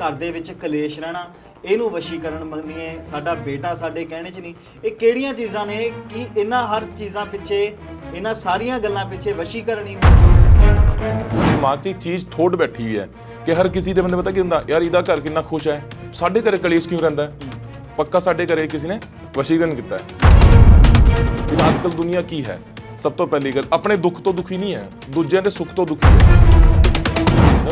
ਘਰ ਦੇ ਵਿੱਚ ਕਲੇਸ਼ ਰਹਿਣਾ, ਇਹਨੂੰ ਵਸ਼ੀਕਰਨ ਮੰਨੀਏ ਸਾਡਾ ਬੇਟਾ ਸਾਡੇ ਕਹਿਣੇ 'ਚ ਨਹੀਂ। ਇਹ ਕਿਹੜੀਆਂ ਚੀਜ਼ਾਂ ਨੇ ਕਿ ਇਹਨਾਂ ਹਰ ਚੀਜ਼ਾਂ ਪਿੱਛੇ, ਇਹਨਾਂ ਸਾਰੀਆਂ ਗੱਲਾਂ ਪਿੱਛੇ ਵਸ਼ੀਕਰਨ ਹੀ? ਦਿਮਾਗ 'ਚ ਇੱਕ ਚੀਜ਼ ਠੋਡ ਬੈਠੀ ਹੋਈ ਹੈ ਕਿ ਹਰ ਕਿਸੇ ਦੇ ਬੰਦੇ ਪਤਾ ਕੀ ਹੁੰਦਾ, ਯਾਰ ਇਹਦਾ ਘਰ ਕਿੰਨਾ ਖੁਸ਼ ਹੈ? ਸਾਡੇ ਘਰੇ ਕਲੇਸ਼ ਕਿਉਂ ਰਹਿੰਦਾ ਹੈ? ਪੱਕਾ ਸਾਡੇ ਘਰੇ ਕਿਸੇ ਨੇ ਵਸ਼ੀਕਰਨ ਕੀਤਾ ਹੈ? ਅੱਜ ਕੱਲ ਦੁਨੀਆ ਕੀ ਹੈ? ਸਭ ਤੋਂ ਪਹਿਲੀ ਗੱਲ, ਆਪਣੇ ਦੁੱਖ ਤੋਂ ਦੁਖੀ ਨਹੀਂ ਹੈ, ਦੂਜਿਆਂ ਦੇ ਸੁੱਖ ਤੋਂ ਦੁਖੀ ਹੈ।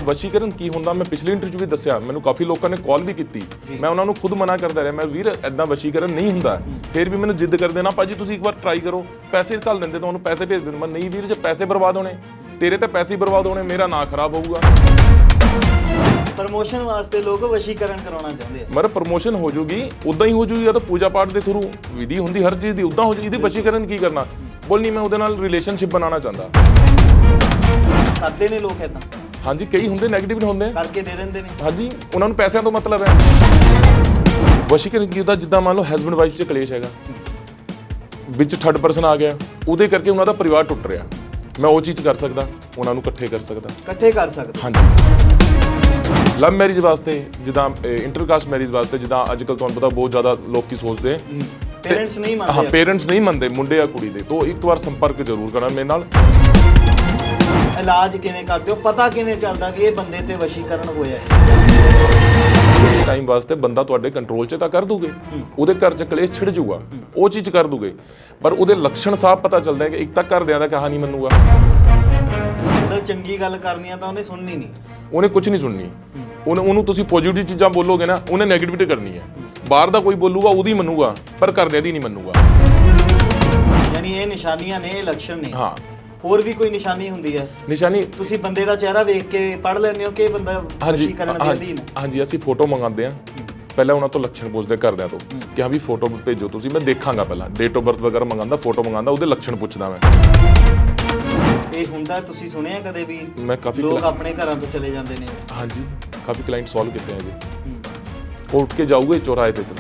ਵਸ਼ੀਕਰਨ ਕੀ ਹੁੰਦਾ ਮੈਂ ਪਿਛਲੇ ਇੰਟਰਵਿਊ ਵੀ ਦੱਸਿਆ ਮੈਨੂੰ ਕਾਫੀ ਲੋਕਾਂ ਨੇ ਕਾਲ ਵੀ ਕੀਤੀ। ਮੈਂ ਉਹਨਾਂ ਨੂੰ ਖੁਦ ਮਨਾ ਕਰਦਾ ਰਿਹਾ ਮੈਂ ਵੀਰ ਐਦਾਂ ਵਸ਼ੀਕਰਨ ਨਹੀਂ ਹੁੰਦਾ। ਫਿਰ ਵੀ ਮੈਨੂੰ ਜਿੱਦ ਕਰਦੇ ਨਾ ਭਾਜੀ ਤੁਸੀਂ ਇੱਕ ਵਾਰ ਟਰਾਈ ਕਰੋ ਪੈਸੇ ਘੱਲ ਦਿੰਦੇ ਤੁਹਾਨੂੰ ਪੈਸੇ ਭੇਜ ਦਿੰਦੇ। ਮੈਂ ਨਹੀਂ ਵੀਰ ਜੇ ਪੈਸੇ ਬਰਬਾਦ ਹੋਣੇ ਤੇਰੇ ਤੇ ਪੈਸੇ ਬਰਬਾਦ ਹੋਣੇ ਮੇਰਾ ਨਾਂ ਖਰਾਬ ਹੋਊਗਾ। ਪ੍ਰਮੋਸ਼ਨ ਵਾਸਤੇ ਲੋਕ ਵਸ਼ੀਕਰਨ ਕਰਾਉਣਾ ਚਾਹੁੰਦੇ ਆ। ਮਰ ਪ੍ਰੋਮੋਸ਼ਨ ਹੋ ਜੂਗੀ ਉਦਾਂ ਹੀ ਹੋ ਜੂਗੀ ਜਾਂ ਤਾਂ ਪੂਜਾ ਪਾਠ ਦੇ ਥਰੂ ਵਿਧੀ ਹੁੰਦੀ ਹਰ ਚੀਜ਼ ਦੀ ਉਦਾਂ ਹੋ ਜੂਗੀ। ਇਹਦੀ ਵਸ਼ੀਕਰਨ ਕੀ ਕਰਨਾ? ਬੋਲ ਨਹੀਂ ਮੈਂ ਉਹਦੇ ਨਾਲ ਰਿਲੇਸ਼ਨਸ਼ਿਪ ਬਣਾਉਣਾ ਚਾਹੁੰਦਾ। ਕਰਦੇ ਨੇ ਲੋਕ ਇਦਾਂ ਹਾਂਜੀ ਕਈ ਹੁੰਦੇ 네ਗੇਟਿਵ ਹੁੰਦੇ। ਕਰਕੇ ਦੇ ਦਿੰਦੇ ਨੇ। ਹਾਂਜੀ ਉਹਨਾਂ ਨੂੰ ਪੈਸਿਆਂ ਤੋਂ ਮਤਲਬ ਹੈ। ਵਸ਼ੀਕਰਨ ਕੀ ਹੁੰਦਾ ਜਿੱਦਾਂ ਮੰਨ ਲਓ ਹਸਬੰਡ ਵਾਈਫ 'ਚ ਕਲੇਸ਼ ਹੈਗਾ। ਵਿੱਚ ਥਰਡ ਪਰਸਨ ਆ ਗਿਆ। ਉਹਦੇ ਕਰਕੇ ਉਹਨਾਂ ਦਾ ਪਰਿਵਾਰ ਟੁੱਟ ਰਿਹਾ। ਮੈਂ ਉਹ ਚੀਜ਼ ਕਰ ਸਕਦਾ ਉਹਨਾਂ ਨੂੰ ਇਕੱਠੇ ਕਰ ਸਕਦਾ। ਇਕੱਠੇ ਕਰ ਸਕਦੇ। ਹਾਂਜੀ। ਲਵ ਮੈਰਿਜ ਵਾਸਤੇ ਜਿੱਦਾਂ ਇੰਟਰਕਾਸਟ ਮੈਰਿਜ ਵਾਸਤੇ ਜਿੱਦਾਂ ਅੱਜ ਕੱਲ ਤੁਹਾਨੂੰ ਪਤਾ ਬਹੁਤ ਜ਼ਿਆਦਾ ਲੋਕੀ ਸੋਚਦੇ ਪੇਰੈਂਟਸ ਨਹੀਂ ਹਾਂ ਮੰਨਦੇ ਪੇਰੈਂਟਸ ਨਹੀਂ ਮੰਨਦੇ ਮੁੰਡੇ ਆ ਕੁੜੀ ਦੇ। ਤੋਂ ਇੱਕ ਵਾਰ ਸੰਪਰਕ ਜ਼ਰੂਰ ਕਰਨਾ ਮੇਰੇ ਨਾਲ। ਇਲਾਜ ਕਿਵੇਂ ਕਰਦੇ ਹੋ? ਪਤਾ ਕਿਵੇਂ ਚੱਲਦਾ ਕਿ ਇਹ ਬੰਦੇ ਤੇ ਵਸ਼ੀਕਰਨ ਹੋਇਆ ਹੈ? ਟਾਈਮ ਵਾਸਤੇ ਬੰਦਾ ਤੁਹਾਡੇ ਕੰਟਰੋਲ 'ਚ ਤਾਂ ਕਰ ਦੂਗੇ। ਉਹਦੇ ਘਰ 'ਚ ਕਲੇਸ਼ ਛਿੜ ਜਾਊਗਾ। ਉਹ ਚੀਜ਼ ਕਰ ਦੂਗੇ। ਪਰ ਉਹਦੇ ਲੱਛਣ ਸਾਫ਼ ਪਤਾ ਚੱਲਦਾ ਹੈ ਕਿ ਇੱਕ ਤਾਂ ਘਰਦਿਆਂ ਦਾ ਕਹਾਣੀ ਮੰਨੂਗਾ। ਮਤਲਬ ਚੰਗੀ ਗੱਲ ਕਰਨੀ ਆ ਤਾਂ ਉਹਨੇ ਸੁਣਨੀ ਨਹੀਂ। ਉਹਨੇ ਕੁਝ ਨਹੀਂ ਸੁਣਨੀ। ਉਹਨੇ ਉਹਨੂੰ ਤੁਸੀਂ ਪੋਜ਼ਿਟਿਵ ਚੀਜ਼ਾਂ ਬੋਲੋਗੇ ਨਾ ਉਹਨੇ 네ਗੇਟਿਵਿਟੀ ਕਰਨੀ ਹੈ। ਬਾਹਰ ਦਾ ਕੋਈ ਬੋਲੂਗਾ ਉਹਦੀ ਮੰਨੂਗਾ ਪਰ ਘਰਦਿਆਂ ਦੀ ਨਹੀਂ ਮੰਨੂਗਾ। ਯਾਨੀ ਇਹ ਨਿਸ਼ਾਨੀਆਂ ਨੇ ਇਹ ਲੱਛਣ ਨੇ। ਹਾਂ। ਹੋਰ ਵੀ ਕੋਈ ਨਿਸ਼ਾਨੀ ਹੁੰਦੀ ਹੈ? ਨਿਸ਼ਾਨੀ ਤੁਸੀਂ ਬੰਦੇ ਦਾ ਚਿਹਰਾ ਵੇਖ ਕੇ ਪੜ ਲੈਂਦੇ ਹੋ ਕਿ ਇਹ ਬੰਦਾ ਹਾਂਜੀ ਦੇ ਹਾਂਜੀ ਅਧੀਨ ਹੈ? ਹਾਂਜੀ ਅਸੀਂ ਫੋਟੋ ਮੰਗਾਉਂਦੇ ਆ ਪਹਿਲਾਂ ਉਹਨਾਂ ਤੋਂ ਲੱਛਣ ਪੁੱਛਦੇ ਘਰਦਿਆਂ ਤੋਂ ਕਿ ਹਾਂ ਵੀ ਫੋਟੋ ਭੇਜੋ ਤੁਸੀਂ ਮੈਂ ਦੇਖਾਂਗਾ ਪਹਿਲਾਂ। ਡੇਟ ਆਫ ਬਰਥ ਵਗੈਰਾ ਮੰਗਾਉਂਦਾ ਫੋਟੋ ਮੰਗਾਉਂਦਾ ਉਹਦੇ ਲੱਛਣ ਪੁੱਛਦਾ ਮੈਂ। ਇਹ ਹੁੰਦਾ ਤੁਸੀਂ ਸੁਣਿਆ ਕਦੇ ਵੀ ਮੈਂ ਕਾਫੀ ਲੋਕ ਆਪਣੇ ਘਰਾਂ ਤੋਂ ਚਲੇ ਜਾਂਦੇ ਨੇ? ਹਾਂਜੀ ਕਾਫੀ ਕਲਾਇੰਟ ਸੋਲਵ ਕੀਤੇ ਆ ਜੀ। ਉਹ ਉੱਠ ਕੇ ਜਾਊਗੇ ਚੌਰਾਹੇ ਤੇ ਸਰ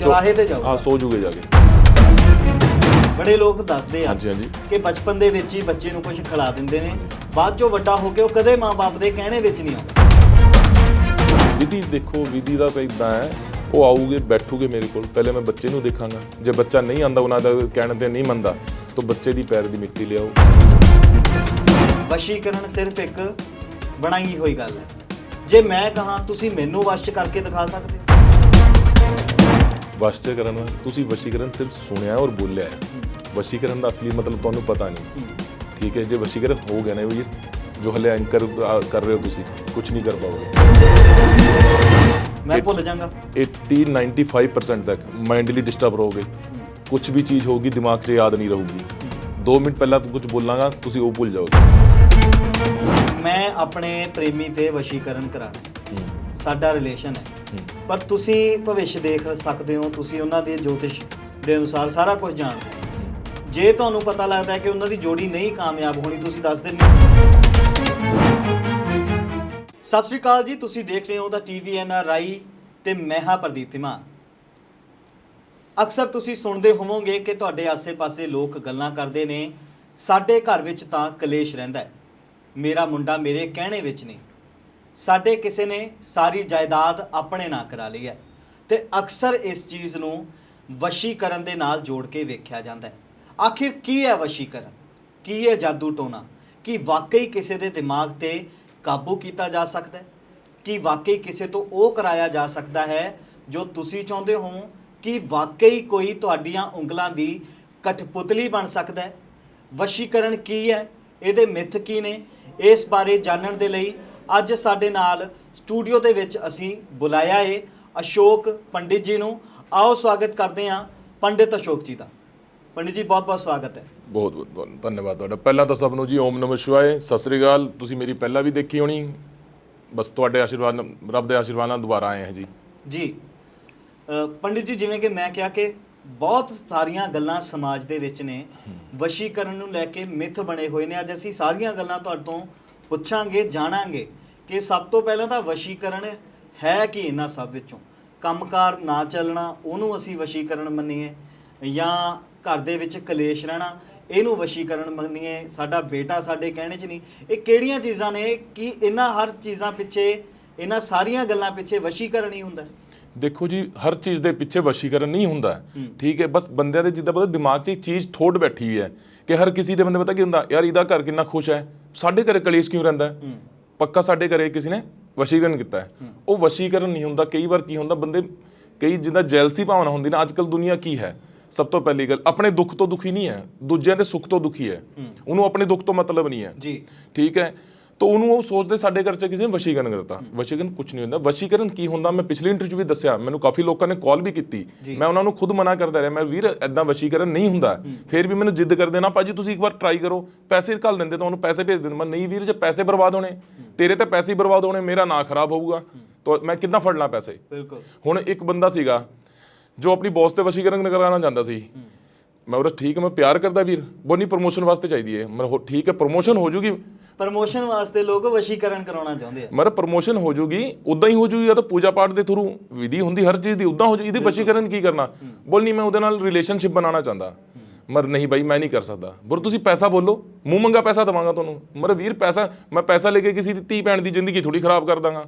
ਚੌਰਾਹੇ ਤੇ ਜਾਊਗਾ। ਹਾਂ ਸੋ ਜੂਗੇ ਜਾ ਕੇ। ਬੜੇ ਲੋਕ ਦੱਸਦੇ ਆ ਹਾਂਜੀ ਹਾਂਜੀ। ਕਿ ਬਚਪਨ ਦੇ ਵਿੱਚ ਹੀ ਬੱਚੇ ਨੂੰ ਕੁਝ ਖਿਲਾ ਦਿੰਦੇ ਨੇ। ਬਾਅਦ ਚੋਂ ਵੱਡਾ ਹੋ ਕੇ ਉਹ ਕਦੇ ਮਾਪੇ ਦੇ ਕਹਿਣੇ ਵਿੱਚ ਨਹੀਂ ਆਉਂਦਾ। ਵਿਧੀ ਦੇਖੋ ਵਿਧੀ ਦਾ ਤਾਂ ਇਦਾਂ ਹੈ ਉਹ ਆਊਗੇ ਬੈਠੂਗੇ ਮੇਰੇ ਕੋਲ। ਪਹਿਲੇ ਮੈਂ ਬੱਚੇ ਨੂੰ ਦੇਖਾਂਗਾ। ਜੇ ਬੱਚਾ ਨਹੀਂ ਆਂਦਾ ਉਹਨਾਂ ਦਾ ਕਹਿਣ ਤੇ ਨਹੀਂ ਮੰਨਦਾ ਤਾਂ ਬੱਚੇ ਦੀ ਪੈਰ ਦੀ ਮਿੱਟੀ ਲਿਆਓ। ਵਸ਼ੀਕਰਨ ਸਿਰਫ ਇੱਕ ਬਣਾਈ ਹੋਈ ਗੱਲ ਹੈ। ਜੇ ਮੈਂ ਕਹਾਂ ਤੁਸੀਂ ਮੈਨੂੰ ਵਸ਼ ਕਰਕੇ ਦਿਖਾ ਸਕਦੇ ਹੋ। ਵਸ਼ ਚ ਕਰਨ ਵਾਲਾ ਤੁਸੀਂ ਵਸ਼ੀਕਰਨ ਸਿਰਫ ਸੁਣਿਆ ਔਰ ਬੋਲਿਆ ਹੈ। ਵਸ਼ੀਕਰਨ ਦਾ ਅਸਲੀ ਮਤਲਬ ਤੁਹਾਨੂੰ ਪਤਾ ਨਹੀਂ। ਠੀਕ ਹੈ ਜੇ ਵਸ਼ੀਕਰਨ ਹੋ ਗਿਆ ਨਾ ਵੀਰ ਜੋ ਹਲੇ ਐਂਕਰ ਕਰ ਰਹੇ ਹੋ ਤੁਸੀਂ ਕੁਝ ਨਹੀਂ ਕਰ ਪਾਓਗੇ। ਮੈਂ ਭੁੱਲ ਜਾਗਾ। 80 95% ਤੱਕ ਮਾਈਂਡਲੀ ਡਿਸਟਰਬ ਰਹੋਗੇ। ਕੁਝ ਵੀ ਚੀਜ਼ ਹੋਊਗੀ ਦਿਮਾਗ 'ਚ ਯਾਦ ਨਹੀਂ ਰਹੂਗੀ। 2 ਮਿੰਟ ਪਹਿਲਾਂ ਤੋਂ ਕੁਝ ਬੋਲਾਂਗਾ ਤੁਸੀਂ ਉਹ ਭੁੱਲ ਜਾਓਗੇ। ਮੈਂ ਆਪਣੇ ਪ੍ਰੇਮੀ ਤੇ ਵਸ਼ੀਕਰਨ ਕਰਾਣਾ ਸਾਡਾ ਰਿਲੇਸ਼ਨ ਹੂੰ। ਪਰ ਤੁਸੀਂ ਭਵਿੱਖ ਦੇਖ ਸਕਦੇ ਹੋ, ਤੁਸੀਂ ਉਹਨਾਂ ਦੇ ਜੋਤਿਸ਼ ਦੇ ਅਨੁਸਾਰ ਸਾਰਾ ਕੁਝ ਜਾਣਦੇ ਹੋ। ਜੇ ਤੁਹਾਨੂੰ ਪਤਾ ਲੱਗਦਾ ਹੈ ਕਿ ਉਹਨਾਂ ਦੀ ਜੋੜੀ ਨਹੀਂ ਕਾਮਯਾਬ ਹੋਣੀ, ਤੁਸੀਂ ਦੱਸ ਦਿੰਦੇ ਸਤਿ ਸ਼੍ਰੀ ਅਕਾਲ ਜੀ, ਤੁਸੀਂ ਦੇਖ ਰਹੇ ਹੋ ਦਾ ਟੀਵੀ ਐਨ ਆਰ ਆਈ ਤੇ ਮੈਂ ਹਾਂ ਪ੍ਰਦੀਪ ਧੀਮਾਨ। ਅਕਸਰ ਤੁਸੀਂ ਸੁਣਦੇ ਹੋਵੋਗੇ ਕਿ ਤੁਹਾਡੇ ਆਸੇ-ਪਾਸੇ ਲੋਕ ਗੱਲਾਂ ਕਰਦੇ ਨੇ, ਸਾਡੇ ਘਰ ਵਿੱਚ ਤਾਂ ਕਲੇਸ਼ ਰਹਿੰਦਾ ਹੈ। ਮੇਰਾ ਮੁੰਡਾ ਮੇਰੇ ਕਹਿਣੇ ਵਿੱਚ ਨਹੀਂ। ਸਾਡੇ ਕਿਸੇ ਨੇ ਸਾਰੀ ਜਾਇਦਾਦ ਆਪਣੇ ਨਾਂ ਕਰਾ ਲਈ ਹੈ ਤੇ ਅਕਸਰ ਇਸ ਚੀਜ਼ ਨੂੰ ਵਸ਼ੀਕਰਨ ਦੇ ਨਾਲ ਜੋੜ ਕੇ ਵੇਖਿਆ ਜਾਂਦਾ ਹੈ। ਆਖਿਰ ਕੀ ਹੈ ਵਸ਼ੀਕਰਨ? ਕੀ ਹੈ ਜਾਦੂ ਟੋਨਾ? ਕੀ ਵਾਕਈ ਕਿਸੇ ਦੇ ਦਿਮਾਗ ਤੇ ਕਾਬੂ ਕੀਤਾ ਜਾ ਸਕਦਾ ਹੈ? ਕੀ ਵਾਕਈ ਕਿਸੇ ਤੋਂ ਉਹ ਕਰਾਇਆ ਜਾ ਸਕਦਾ ਹੈ ਜੋ ਤੁਸੀਂ ਚਾਹੁੰਦੇ ਹੋ? ਕਿ ਵਾਕਈ ਕੋਈ ਤੁਹਾਡੀਆਂ ਉਂਗਲਾਂ ਦੀ ਕਠਪੁਤਲੀ ਬਣ ਸਕਦਾ ਹੈ? ਵਸ਼ੀਕਰਨ ਕੀ ਹੈ? ਇਹਦੇ ਮਿੱਥ ਕੀ ਨੇ? ਇਸ ਬਾਰੇ ਜਾਣਨ ਦੇ ਲਈ ਅੱਜ ਸਾਡੇ ਨਾਲ ਸਟੂਡੀਓ ਦੇ ਵਿੱਚ ਅਸੀਂ ਬੁਲਾਇਆ ਏ ਅਸ਼ੋਕ ਪੰਡਿਤ ਜੀ ਨੂੰ। ਆਓ ਸਵਾਗਤ ਕਰਦੇ ਹਾਂ ਪੰਡਿਤ ਅਸ਼ੋਕ ਜੀ ਦਾ। ਪੰਡਿਤ ਜੀ ਬਹੁਤ ਬਹੁਤ ਸਵਾਗਤ ਹੈ। ਬਹੁਤ ਬਹੁਤ ਧੰਨਵਾਦ ਤੁਹਾਡਾ। ਪਹਿਲਾਂ ਤਾਂ ਸਭ ਨੂੰ ਜੀ ਓਮ ਨਮः ਸ਼ਿਵਾਏ ਸਤਿ ਸ੍ਰੀ ਅਕਾਲ। ਤੁਸੀਂ ਮੇਰੀ ਪਹਿਲਾਂ ਵੀ ਦੇਖੀ ਹੋਣੀ। ਬਸ ਤੁਹਾਡੇ ਆਸ਼ੀਰਵਾਦ ਨਾਲ ਰੱਬ ਦੇ ਆਸ਼ੀਰਵਾਦ ਨਾਲ ਦੁਬਾਰਾ ਆਏ ਹਾਂ ਜੀ। ਜੀ ਅ, ਪੰਡਿਤ ਜੀ ਜਿਵੇਂ ਕਿ ਮੈਂ ਕਿਹਾ ਕਿ ਬਹੁਤ ਸਾਰੀਆਂ ਗੱਲਾਂ ਸਮਾਜ ਦੇ ਵਿੱਚ ਨੇ। ਵਸ਼ੀਕਰਨ ਨੂੰ ਲੈ ਕੇ ਮਿੱਥ ਬਣੇ ਹੋਏ ਨੇ। ਅੱਜ ਅਸੀਂ ਸਾਰੀਆਂ ਗੱਲਾਂ ਤੁਹਾਡੇ ਤੋਂ ਪੁੱਛਾਂਗੇ ਜਾਣਾਂਗੇ ਕਿ ਸਭ ਤੋਂ ਪਹਿਲਾਂ ਤਾਂ ਵਸ਼ੀਕਰਨ ਹੈ ਕੀ ਇਹਨਾਂ ਸਭ ਵਿੱਚੋਂ? ਕੰਮਕਾਰ ਨਾ ਚੱਲਣਾ ਉਹਨੂੰ ਅਸੀਂ ਵਸ਼ੀਕਰਨ ਮੰਨੀਏ ਜਾਂ ਘਰ ਦੇ ਵਿੱਚ ਕਲੇਸ਼ ਰਹਿਣਾ ਇਹਨੂੰ ਵਸ਼ੀਕਰਨ ਮੰਨੀਏ। ਸਾਡਾ ਬੇਟਾ ਸਾਡੇ ਕਹਿਣੇ 'ਚ ਨਹੀਂ। ਇਹ ਕਿਹੜੀਆਂ ਚੀਜ਼ਾਂ ਨੇ ਕਿ ਇਹਨਾਂ ਹਰ ਚੀਜ਼ਾਂ ਪਿੱਛੇ ਇਹਨਾਂ ਸਾਰੀਆਂ ਗੱਲਾਂ ਪਿੱਛੇ ਵਸ਼ੀਕਰਨ ਹੀ ਹੁੰਦਾ। ਦੇਖੋ ਜੀ ਹਰ ਚੀਜ਼ ਦੇ ਪਿੱਛੇ ਵਸ਼ੀਕਰਨ ਨਹੀਂ ਹੁੰਦਾ। ਠੀਕ ਹੈ ਬਸ ਬੰਦਿਆਂ ਦੇ ਜਿੱਦਾਂ ਪਤਾ ਦਿਮਾਗ 'ਚ ਇੱਕ ਚੀਜ਼ ਥੋੜ ਬੈਠੀ ਹੋਈ ਹੈ ਕਿ ਹਰ ਕਿਸੇ ਦੇ ਬੰਦੇ ਪਤਾ ਕੀ ਹੁੰਦਾ? ਯਾਰ ਇਹਦਾ ਘਰ ਕਿੰਨਾ ਖੁਸ਼ ਹੈ? ਸਾਡੇ ਘਰੇ ਕਲੇਸ਼ ਕਿਉਂ ਰਹਿੰਦਾ? ਹੈ। ਪੱਕਾ ਸਾਡੇ ਘਰੇ ਕਿਸੇ ਨੇ ਵਸ਼ੀਕਰਨ ਕੀਤਾ ਹੈ। ਉਹ ਵਸ਼ੀਕਰਨ ਨਹੀਂ ਹੁੰਦਾ ਕਈ ਵਾਰ ਕੀ ਹੁੰਦਾ ਬੰਦੇ ਕਈ ਜਿੱਦਾਂ ਜੈਲਸੀ ਭਾਵਨਾ ਹੁੰਦੀ ਨਾ ਅੱਜਕੱਲ ਦੁਨੀਆ ਕੀ ਹੈ? ਸਭ ਤੋਂ ਪਹਿਲੀ ਗੱਲ ਆਪਣੇ ਦੁੱਖ ਤੋਂ ਦੁਖੀ ਨਹੀਂ ਹੈ ਦੂਜਿਆਂ ਦੇ ਸੁੱਖ ਤੋਂ ਦੁਖੀ ਹੈ। ਉਹਨੂੰ ਆਪਣੇ ਦੁੱਖ ਤੋਂ ਮਤਲਬ ਨਹੀਂ ਹੈ। ਜੀ। ਠੀਕ ਹੈ? ਤਾਂ ਉਹਨੂੰ ਉਹ ਸੋਚਦੇ ਸਾਡੇ ਘਰ 'ਚ ਕਿਸੇ ਨੇ ਵਸ਼ੀਕਰਨ ਕਰਤਾ। ਵਸ਼ੀਕਰਨ ਕੁਝ ਨਹੀਂ ਹੁੰਦਾ। ਵਸ਼ੀਕਰਨ ਕੀ ਹੁੰਦਾ? ਮੈਂ ਪਿਛਲੇ ਇੰਟਰਵਿਊ ਵੀ ਦੱਸਿਆ। ਮੈਨੂੰ ਕਾਫੀ ਲੋਕਾਂ ਨੇ ਕਾਲ ਵੀ ਕੀਤੀ। ਮੈਂ ਉਹਨਾਂ ਨੂੰ ਖੁਦ ਮਨਾ ਕਰਦਾ ਰਿਹਾ। ਮੈਂ ਵੀਰ ਐਦਾਂ ਵਸ਼ੀਕਰਨ ਨਹੀਂ ਹੁੰਦਾ। ਫਿਰ ਵੀ ਮੈਨੂੰ ਜਿੱਦ ਕਰਦੇ ਨਾ ਭਾਜੀ ਤੁਸੀਂ ਇੱਕ ਵਾਰ ਟਰਾਈ ਕਰੋ। ਪੈਸੇ ਘੱਲ ਦਿੰਦੇ ਤੁਹਾਨੂੰ ਪੈਸੇ ਭੇਜ ਦਿੰਦੇ। ਮੈਂ ਨਹੀਂ ਵੀਰ ਜੇ ਪੈਸੇ ਬਰਬਾਦ ਹੋਣੇ ਤੇਰੇ ਤੇ ਪੈਸੇ ਹੀ ਬਰਬਾਦ ਹੋਣੇ। ਮੇਰਾ ਨਾਂ ਖਰਾਬ ਹੋਊਗਾ। ਤਾਂ ਮੈਂ ਕਿੱਦਾਂ ਫੜ ਲਾਂ ਪੈਸੇ? ਬਿਲਕੁਲ। ਹੁਣ ਇੱਕ ਬੰਦਾ ਸੀਗਾ ਜੋ ਆਪਣੀ ਬੌਸ ਤੇ ਵਸ਼ੀਕਰਨ ਕਰਾਉਣਾ ਜਾਂਦਾ ਸੀ। ਮੈਂ ਉਹ ਠੀਕ ਮੈਂ ਪਿਆਰ ਕਰਦਾ ਵੀਰ। ਬੋਨੀ ਪ੍ਰੋਮੋਸ਼ਨ ਵਾਸਤੇ ਚਾਹੀਦੀ ਹੈ ਮੈਂ ਠੀਕ ਹੈ ਪ੍ਰੋਮੋਸ਼ਨ ਹੋ ਜੂਗੀ। ਪ੍ਰਮੋਸ਼ਨ ਵਾਸਤੇ ਲੋਕ ਵਸ਼ੀਕਰਨ ਕਰਾਉਣਾ ਚਾਹੁੰਦੇ ਆ। ਮਰ ਪ੍ਰੋਮੋਸ਼ਨ ਹੋ ਜੂਗੀ ਉਦਾਂ ਹੀ ਹੋ ਜੂਗੀ ਜਾਂ ਤਾਂ ਪੂਜਾ ਪਾਠ ਦੇ ਥਰੂ ਵਿਧੀ ਹੁੰਦੀ ਹਰ ਚੀਜ਼ ਦੀ ਉਦਾਂ ਹੋ ਜੂ ਇਹਦੇ ਵਸ਼ੀਕਰਨ ਕੀ ਕਰਨਾ? ਬੋਲ ਨਹੀਂ ਮੈਂ ਉਹਦੇ ਨਾਲ ਰਿਲੇਸ਼ਨਸ਼ਿਪ ਬਣਾਉਣਾ ਚਾਹੁੰਦਾ। ਮਰ ਨਹੀਂ ਬਾਈ ਮੈਂ ਨਹੀਂ ਕਰ ਸਕਦਾ। ਬੁਰ ਤੁਸੀਂ ਪੈਸਾ ਬੋਲੋ ਮੂੰਹ ਮੰਗਾ ਪੈਸਾ ਦਵਾਂਗਾ ਤੁਹਾਨੂੰ। ਮਰ ਵੀਰ ਪੈਸਾ ਮੈਂ ਪੈਸਾ ਲੈ ਕੇ ਕਿਸੇ ਦੀ ਧੀ ਭੈਣ ਦੀ ਜ਼ਿੰਦਗੀ ਥੋੜੀ ਖਰਾਬ ਕਰ ਦਾਂਗਾ।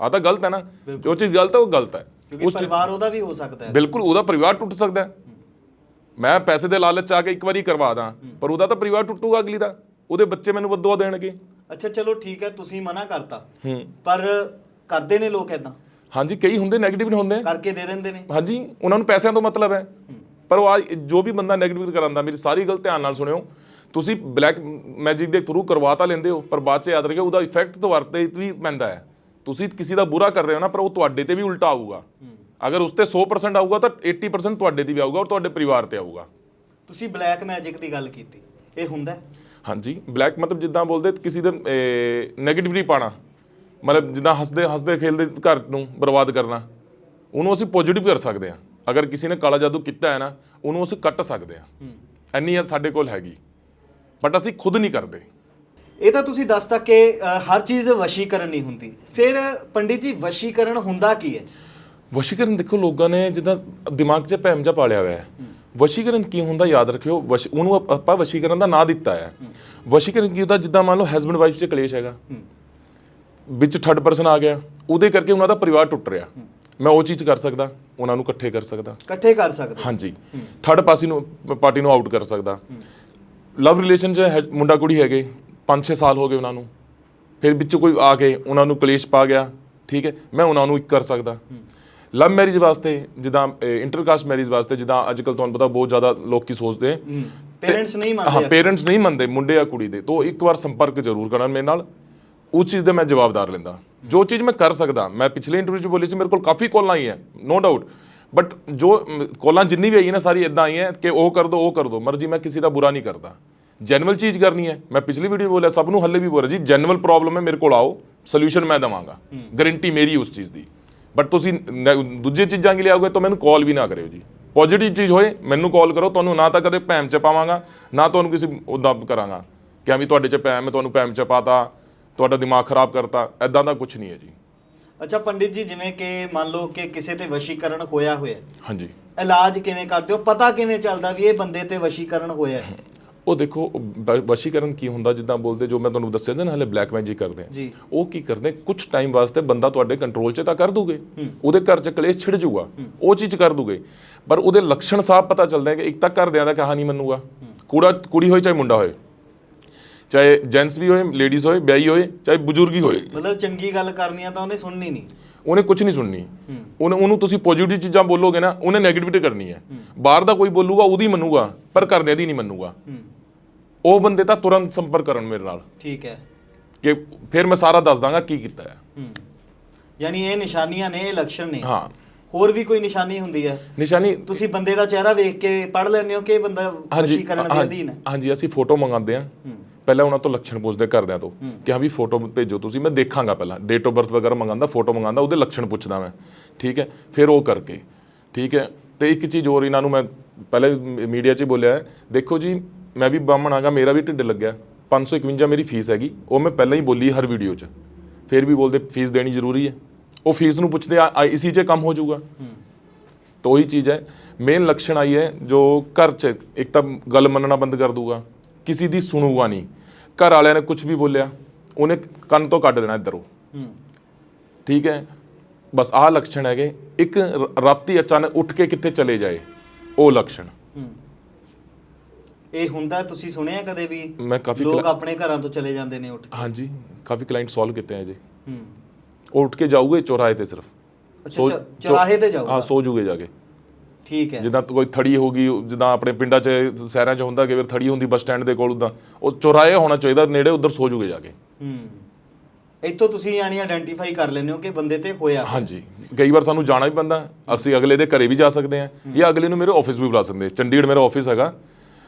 ਆ ਤਾਂ ਗਲਤ ਹੈ ਨਾ। ਜੋ ਚੀਜ਼ ਗਲਤ ਹੈ ਉਹ ਗਲਤ ਹੈ। ਕਿਉਂਕਿ ਪਰਿਵਾਰ ਉਹਦਾ ਵੀ ਹੋ ਸਕਦਾ ਹੈ। ਬਿਲਕੁਲ ਉਹਦਾ ਪਰਿਵਾਰ ਟੁੱਟ ਸਕਦਾ ਹੈ। ਮੈਂ ਪੈਸੇ ਦੇ ਲਾਲਚ ਆ ਕੇ ਇੱਕ ਵਾਰੀ ਕਰਵਾ ਦਾਂ ਪਰ ਉਹਦਾ ਤਾਂ ਪਰਿਵਾਰ ਟੁੱਟੂਗਾ ਅਗਲੀ ਦਾ। ਉਹਦੇ ਬੱਚੇ ਮੈਨੂੰ ਬਦਦੁਆ ਦੇਣਗੇ। ਅੱਛਾ ਚਲੋ ਠੀਕ ਹੈ ਤੁਸੀਂ ਮਨਾ ਕਰਤਾ। ਹੂੰ। ਪਰ ਕਰਦੇ ਨੇ ਲੋਕ ਇਦਾਂ ਹਾਂਜੀ ਕਈ ਹੁੰਦੇ 네ਗੇਟਿਵ ਵੀ ਹੁੰਦੇ। ਕਰਕੇ ਦੇ ਦਿੰਦੇ ਨੇ। ਹਾਂਜੀ ਉਹਨਾਂ ਨੂੰ ਪੈਸਿਆਂ ਤੋਂ ਮਤਲਬ ਹੈ। ਪਰ ਉਹ ਜੋ ਵੀ ਬੰਦਾ 네ਗੇਟਿਵ ਕਰਾਂਦਾ ਮੇਰੀ ਸਾਰੀ ਗੱਲ ਧਿਆਨ ਨਾਲ ਸੁਣਿਓ। ਤੁਸੀਂ ਬਲੈਕ ਮੈਜਿਕ ਦੇ ਥਰੂ ਕਰਵਾ ਤਾਂ ਲੈਂਦੇ ਹੋ ਪਰ ਬਾਅਦ ਚ ਯਾਦ ਰੱਖਿਓ ਉਹਦਾ ਇਫੈਕਟ ਤੁਹਾਡੇ ਤੇ ਵੀ ਪੈਂਦਾ ਹੈ। ਤੁਸੀਂ ਕਿਸੇ ਦਾ ਬੁਰਾ ਕਰ ਰਹੇ ਹੋ ਨਾ ਪਰ ਉਹ ਤੁਹਾਡੇ ਤੇ ਵੀ ਉਲਟਾ ਆਊਗਾ। ਅਗਰ ਉਸ ਤੇ 100% ਆਊਗਾ ਤਾਂ 80% ਤੁਹਾਡੇ ਤੇ ਵੀ ਆਊਗਾ ਔਰ ਤੁਹਾਡੇ ਪਰਿਵਾਰ ਤੇ ਆਊਗਾ। ਤੁਸੀਂ ਬਲੈਕ ਮੈਜਿਕ ਦੀ ਗੱਲ ਕੀਤੀ। ਇਹ ਹੁੰਦਾ ਹੈ? ਹਾਂਜੀ ਬਲੈਕ ਮਤਲਬ ਜਿੱਦਾਂ ਬੋਲਦੇ ਕਿਸੇ ਦੇ 네ਗੇਟਿਵਿਟੀ ਪਾਣਾ ਮਤਲਬ ਜਿੱਦਾਂ ਹੱਸਦੇ ਹੱਸਦੇ ਖੇਲਦੇ ਘਰ ਨੂੰ ਬਰਬਾਦ ਕਰਨਾ ਉਹਨੂੰ ਅਸੀਂ ਪੋਜ਼ਿਟਿਵ ਕਰ ਸਕਦੇ ਹਾਂ। ਅਗਰ ਕਿਸੇ ਨੇ ਕਾਲਾ ਜਾਦੂ ਕੀਤਾ ਹੈ ਨਾ ਉਹਨੂੰ ਅਸੀਂ ਕੱਟ ਸਕਦੇ ਹਾਂ। ਇੰਨੀ ਸਾਡੇ ਕੋਲ ਹੈਗੀ। ਬਟ ਅਸੀਂ ਖੁਦ ਨਹੀਂ ਕਰਦੇ। ਇਹ ਤਾਂ ਤੁਸੀਂ ਦੱਸਤਾ ਕਿ ਹਰ ਚੀਜ਼ ਵਸ਼ੀਕਰਨ ਨਹੀਂ ਹੁੰਦੀ। ਫਿਰ ਪੰਡਿਤ ਜੀ ਵਸ਼ੀਕਰਨ ਹੁੰਦਾ ਕੀ ਹੈ? ਵਸ਼ੀਕਰਨ ਦੇਖੋ ਲੋਕਾਂ ਨੇ ਜਿੱਦਾਂ ਦਿਮਾਗ 'ਚ ਭੈਮ ਜਿਹਾ ਪਾਲਿਆ ਹੋਇਆ ਹੈ। ਵਸ਼ੀਕਰਨ ਕੀ ਹੁੰਦਾ ਯਾਦ ਰੱਖਿਓ ਵਸ਼ ਉਹਨੂੰ ਆਪ- ਆਪਾਂ ਵਸ਼ੀਕਰਨ ਦਾ ਨਾਂ ਦਿੱਤਾ ਹੈ। ਵਸ਼ੀਕਰਨ ਕੀ ਹੁੰਦਾ ਜਿੱਦਾਂ ਮੰਨ ਲਓ ਹਸਬੰਡ ਵਾਈਫ 'ਚ ਕਲੇਸ਼ ਹੈਗਾ। ਵਿੱਚ ਥਰਡ ਪਰਸਨ ਆ ਗਿਆ ਉਹਦੇ ਕਰਕੇ ਉਹਨਾਂ ਦਾ ਪਰਿਵਾਰ ਟੁੱਟ ਰਿਹਾ। ਮੈਂ ਉਹ ਚੀਜ਼ ਕਰ ਸਕਦਾ ਉਹਨਾਂ ਨੂੰ ਇਕੱਠੇ ਕਰ ਸਕਦਾ। ਇਕੱਠੇ ਕਰ ਸਕਦੇ। ਹਾਂਜੀ। ਥਰਡ ਪਾਰਟੀ ਨੂੰ ਪਾਰਟੀ ਨੂੰ ਆਊਟ ਕਰ ਸਕਦਾ। ਲਵ ਰਿਲੇਸ਼ਨ 'ਚ ਹੈ- ਮੁੰਡਾ ਕੁੜੀ ਹੈਗੇ 5-6 ਸਾਲ ਹੋ ਗਏ ਉਹਨਾਂ ਨੂੰ। ਫਿਰ ਵਿੱਚ ਕੋਈ ਆ ਕੇ ਉਹਨਾਂ ਨੂੰ ਕਲੇਸ਼ ਪਾ ਗਿਆ ਠੀਕ ਹੈ ਮੈਂ ਉਹਨਾਂ ਨੂੰ ਇੱਕ ਕਰ ਸਕਦਾ। ਲਵ ਮੈਰਿਜ ਵਾਸਤੇ ਜਿੱਦਾਂ ਇੰਟਰਕਾਸਟ ਮੈਰਿਜ ਵਾਸਤੇ ਜਿੱਦਾਂ ਅੱਜ ਕੱਲ ਤੁਹਾਨੂੰ ਪਤਾ ਬਹੁਤ ਜ਼ਿਆਦਾ ਲੋਕੀ ਸੋਚਦੇ ਹੈ। ਹੂੰ ਪੇਰੈਂਟਸ ਨਹੀਂ ਹਾਂ ਮੰਨਦੇ ਪੇਰੈਂਟਸ ਨਹੀਂ ਮੰਨਦੇ ਮੁੰਡੇ ਜਾਂ ਕੁੜੀ ਦੇ। ਤੋਂ ਇੱਕ ਵਾਰ ਸੰਪਰਕ ਜ਼ਰੂਰ ਕਰਨ ਮੇਰੇ ਨਾਲ। ਉਸ ਚੀਜ਼ ਦਾ ਮੈਂ ਜਵਾਬਦਾਰ ਲੈਂਦਾ। ਜੋ ਚੀਜ਼ ਮੈਂ ਕਰ ਸਕਦਾ ਮੈਂ ਪਿਛਲੇ ਇੰਟਰਵਿਊ 'ਚ ਬੋਲੀ ਸੀ ਮੇਰੇ ਕੋਲ ਕਾਫੀ ਕਾਲਾਂ ਆਈ ਹੈ ਨੋ ਡਾਊਟ ਬਟ ਜੋ ਕਾਲਾਂ ਜਿੰਨੀ ਵੀ ਆਈ ਹੈ ਨਾ ਸਾਰੀ ਇਦਾਂ ਆਈ ਹੈ ਕਿ ਉਹ ਕਰ ਦੋ ਉਹ ਕਰ ਦੋ। ਮਰਜ਼ੀ ਮੈਂ ਕਿਸੇ ਦਾ ਬੁਰਾ ਨਹੀਂ ਕਰਦਾ। ਜੈਨੂਅਲ ਚੀਜ਼ ਕਰਨੀ ਹੈ। ਮੈਂ ਪਿਛਲੀ ਵੀਡੀਓ ਬੋਲਿਆ ਸਭ ਨੂੰ ਹੱਲੇ ਵੀ ਬੋਲਿਆ ਜੀ ਜੈਨੂਅਲ ਪ੍ਰੋਬਲਮ ਹੈ ਮੇਰੇ ਕੋਲ ਆਓ ਸੋਲੂਸ਼ਨ ਮੈਂ ਦਵਾਂਗਾ। ਗਾਰੰਟੀ ਮੇਰੀ ਉਸ ਚੀਜ਼ ਦੀ। ਬਟ ਤੁਸੀਂ ਦੂਜੀ ਚੀਜ਼ਾਂ ਕਿ ਲਿਆਓਗੇ ਤਾਂ ਮੈਨੂੰ ਕਾਲ ਵੀ ਨਾ ਕਰਿਓ ਜੀ। ਪੋਜ਼ਿਟਿਵ ਚੀਜ਼ ਹੋਏ ਮੈਨੂੰ ਕਾਲ ਕਰੋ ਤੁਹਾਨੂੰ ਨਾ ਤਾਂ ਕਦੇ ਭੈਮ ਚ ਪਾਵਾਂਗਾ ਨਾ ਤੁਹਾਨੂੰ ਕਿਸੇ ਉਹਦਾ ਕਰਾਂਗਾ। ਕਿ ਵੀ ਤੁਹਾਡੇ ਚ ਭੈਮ ਮੈਂ ਤੁਹਾਨੂੰ ਭੈਮ ਚ ਪਾਤਾ ਤੁਹਾਡਾ ਦਿਮਾਗ ਖਰਾਬ ਕਰਤਾ ਐਦਾਂ ਦਾ ਕੁਝ ਨਹੀਂ ਹੈ ਜੀ। ਅੱਛਾ ਪੰਡਿਤ ਜੀ ਜਿਵੇਂ ਕਿ ਮੰਨ ਲਓ ਕਿ ਕਿਸੇ ਤੇ ਵਸ਼ੀਕਰਨ ਹੋਇਆ ਹੋਇਆ। ਹਾਂਜੀ। ਇਲਾਜ ਕਿਵੇਂ ਕਰਦੇ ਹੋ? ਪਤਾ ਕਿਵੇਂ ਚੱਲਦਾ ਵੀ ਇਹ ਬੰਦੇ ਤੇ ਵਸ਼ੀਕਰਨ ਹੋਇਆ ਹੈ? ਉਹ ਦੇਖੋ ਵਸ਼ੀਕਰਨ ਕੀ ਹੁੰਦਾ ਜਿੱਦਾਂ ਬੋਲਦੇ ਜੋ ਮੈਂ ਤੁਹਾਨੂੰ ਦੱਸਿਆ ਸੀ ਨਾ ਹਲੇ ਬਲੈਕ ਮੈਜਿਕ ਕਰਦੇ ਆ। ਉਹ ਕੀ ਕਰਦੇ ਕੁਝ ਟਾਈਮ ਵਾਸਤੇ ਬੰਦਾ ਤੁਹਾਡੇ ਕੰਟਰੋਲ 'ਚ ਤਾਂ ਕਰ ਦੂਗੇ। ਉਹਦੇ ਘਰ 'ਚ ਕਲੇਸ਼ ਛਿੜ ਜਾਊਗਾ। ਉਹ ਚੀਜ਼ ਕਰ ਦੂਗੇ। ਪਰ ਉਹਦੇ ਲੱਛਣ ਸਾਫ਼ ਪਤਾ ਚੱਲਦੇ ਆ ਕਿ ਇੱਕ ਤਾਂ ਘਰਦਿਆਂ ਦਾ ਕਹਾਣੀ ਮੰਨੂਗਾ। ਕੁੜਾ ਕੁੜੀ ਹੋਏ ਚਾਹੇ ਮੁੰਡਾ ਹੋਏ। ਚਾਹੇ ਜੈਂਟਸ ਵੀ ਹੋਏ ਲੇਡੀਜ਼ ਹੋਏ ਵਿਆਹੀ ਹੋਏ ਚਾਹੇ ਬਜ਼ੁਰਗੀ ਹੋਏ। ਮਤਲਬ ਚੰਗੀ ਗੱਲ ਕਰਨੀ ਆ ਤਾਂ ਉਹਨੇ ਸੁਣਨੀ ਨਹੀਂ। ਉਹਨੇ ਕੁਝ ਨਹੀਂ ਸੁਣਨੀ। ਉਹਨੇ ਉਹਨੂੰ ਤੁਸੀਂ ਪੋਜ਼ਿਟਿਵ ਚੀਜ਼ਾਂ ਬੋਲੋਗੇ ਨਾ ਉਹਨੇ 네ਗੇਟਿਵਿਟੀ ਕਰਨੀ ਹੈ। ਬਾਹਰ ਦਾ ਕੋਈ ਬੋਲੂਗਾ ਉਹਦੀ ਮੰਨੂਗਾ ਪਰ ਘਰਦਿਆਂ ਦੀ ਨਹੀਂ ਮੰਨੂਗਾ। ਉਹ ਬੰਦੇ ਤਾਂ ਤੁਰੰਤ ਸੰਪਰਕ ਕਰਨ ਮੇਰੇ ਨਾਲ। ਠੀਕ ਹੈ। ਕਿ ਫਿਰ ਮੈਂ ਸਾਰਾ ਦੱਸ ਦਾਂਗਾ ਕੀ ਕੀਤਾ ਹੈ। ਯਾਨੀ ਇਹ ਨਿਸ਼ਾਨੀਆਂ ਨੇ ਇਹ ਲੱਛਣ ਨੇ। ਹਾਂ। ਹੋਰ ਵੀ ਕੋਈ ਨਿਸ਼ਾਨੀ ਹੁੰਦੀ ਹੈ? ਨਿਸ਼ਾਨੀ ਤੁਸੀਂ ਬੰਦੇ ਦਾ ਚਿਹਰਾ ਵੇਖ ਕੇ ਪੜ ਲੈਂਦੇ ਹੋ ਕਿ ਇਹ ਬੰਦਾ ਵਸ਼ੀਕਰਨ ਦੇ ਅਧੀਨ ਹੈ? ਹਾਂਜੀ ਅਸੀਂ ਫੋਟੋ ਮੰਗਾਉਂਦੇ ਆ ਹੂੰ। ਪਹਿਲਾਂ ਉਹਨਾਂ ਤੋਂ ਲੱਛਣ ਪੁੱਛਦੇ ਘਰਦਿਆਂ ਤੋਂ ਕਿ ਹਾਂ ਵੀ ਫੋਟੋ ਭੇਜੋ ਤੁਸੀਂ ਮੈਂ ਦੇਖਾਂਗਾ ਪਹਿਲਾਂ। ਡੇਟ ਆਫ ਬਰਥ ਵਗੈਰਾ ਮੰਗਾਉਂਦਾ ਫੋਟੋ ਮੰਗਾਉਂਦਾ ਉਹਦੇ ਲੱਛਣ ਪੁੱਛਦਾ ਮੈਂ। ਠੀਕ ਹੈ? ਫਿਰ ਉਹ ਕਰਕੇ। ਠੀਕ ਹੈ? ਤੇ ਇੱਕ ਚੀਜ਼ ਹੋਰ ਇਹਨਾਂ ਨੂੰ ਮੈਂ ਪਹਿਲੇ ਮੀਡੀਆ 'ਚ ਹੀ ਬੋਲਿਆ ਹੈ, ਦੇਖੋ ਜੀ ਮੈਂ ਵੀ ਬਾਹਮਣ ਆਗਾ ਮੇਰਾ ਵੀ ਢਿੱਡ ਲੱਗਿਆ 551 ਮੇਰੀ ਫੀਸ ਹੈਗੀ ਉਹ ਮੈਂ ਪਹਿਲਾਂ ਹੀ ਬੋਲੀ ਹਰ ਵੀਡੀਓ 'ਚ। ਫਿਰ ਵੀ ਬੋਲਦੇ ਫੀਸ ਦੇਣੀ ਜ਼ਰੂਰੀ ਹੈ। ਉਹ ਫੀਸ ਨੂੰ ਪੁੱਛਦੇ ਆ ਆ- ਇਸੀ 'ਚ ਕੰਮ ਹੋ ਜਾਊਗਾ। ਤਾਂ ਉਹੀ ਚੀਜ਼ ਹੈ। ਮੇਨ ਲੱਛਣ ਆਈ ਹੈ ਜੋ ਘਰ 'ਚ ਇੱਕ ਤਾਂ ਗੱਲ ਮੰਨਣਾ ਬੰਦ ਕਰ ਦੂਗਾ ਕਿਸੇ ਦੀ ਸੁਣੂਗਾ ਨਹੀਂ। ਘਰ ਵਾਲਿਆਂ ਨੇ ਕੁਝ ਵੀ ਬੋਲਿਆ ਉਹਨੇ ਕੰਨ ਤੋਂ ਕੱਢ ਦੇਣਾ ਇੱਧਰੋਂ। ਠੀਕ ਹੈ? ਬਸ ਆਹ ਲੱਛਣ ਹੈਗੇ। ਇੱਕ ਰਾਤੀ ਅਚਾਨਕ ਉੱਠ ਕੇ ਕਿੱਥੇ ਚਲੇ ਜਾਏ? ਉਹ ਲੱਛਣ ਇਹ ਹੁੰਦਾ ਤੁਸੀਂ ਸੁਣਿਆ ਕਦੇ ਵੀ? ਮੈਂ ਕਾਫੀ ਲੋਕ ਆਪਣੇ ਘਰਾਂ ਤੋਂ ਚਲੇ ਜਾਂਦੇ ਨੇ ਉੱਠ ਕੇ। ਹਾਂਜੀ ਕਾਫੀ ਕਲਾਇੰਟ ਸੋਲਵ ਕੀਤੇ ਹੈ ਜੀ। ਹੂੰ। ਉਹ ਉੱਠ ਕੇ ਜਾਊਗੇ ਚੌਰਾਹੇ ਤੇ ਸਿਰਫ। ਅੱਛਾ ਚੌਰਾਹੇ ਤੇ ਜਾਊਗਾ? ਹਾਂ ਸੋ ਜੂਗੇ ਜਾ ਕੇ। ਠੀਕ ਹੈ। ਜਿੱਦਾਂ ਕੋਈ ਥੜੀ ਹੋ ਗਈ ਜਿੱਦਾਂ ਆਪਣੇ ਪਿੰਡਾਂ 'ਚ ਸ਼ਹਿਰਾਂ 'ਚ ਹੁੰਦਾ ਕਿ ਫਿਰ ਥੜੀ ਹੁੰਦੀ ਬੱਸ ਸਟੈਂਡ ਦੇ ਕੋਲ ਉਦਾਂ ਉਹ ਚੌਰਾਹੇ ਹੋਣਾ ਚਾਹੀਦਾ ਨੇੜੇ ਉਧਰ ਸੋ ਜੂਗੇ ਜਾ ਕੇ। ਹੂੰ। ਇੱਥੋਂ ਤੁਸੀਂ ਯਾਨੀ ਆਇਡੈਂਟੀਫਾਈ ਕਰ ਲੈਂਦੇ ਹੋ ਕਿ ਬੰਦੇ ਤੇ ਹੋਇਆ ਹਾਂਜੀ। ਕਈ ਵਾਰ ਸਾਨੂੰ ਜਾਣਾ ਵੀ ਪੈਂਦਾ ਅਸੀਂ ਅਗਲੇ ਦੇ ਘਰੇ ਵੀ ਜਾ ਸਕਦੇ ਹਾਂ ਜਾਂ ਅਗਲੇ ਨੂੰ ਮੇਰੇ ਆਫਿਸ ਵੀ ਬੁਲਾ ਸਕਦੇ ਹਾਂ। ਚੰਡੀਗੜ੍ਹ ਮੇਰਾ ਆਫਿਸ ਹੈਗਾ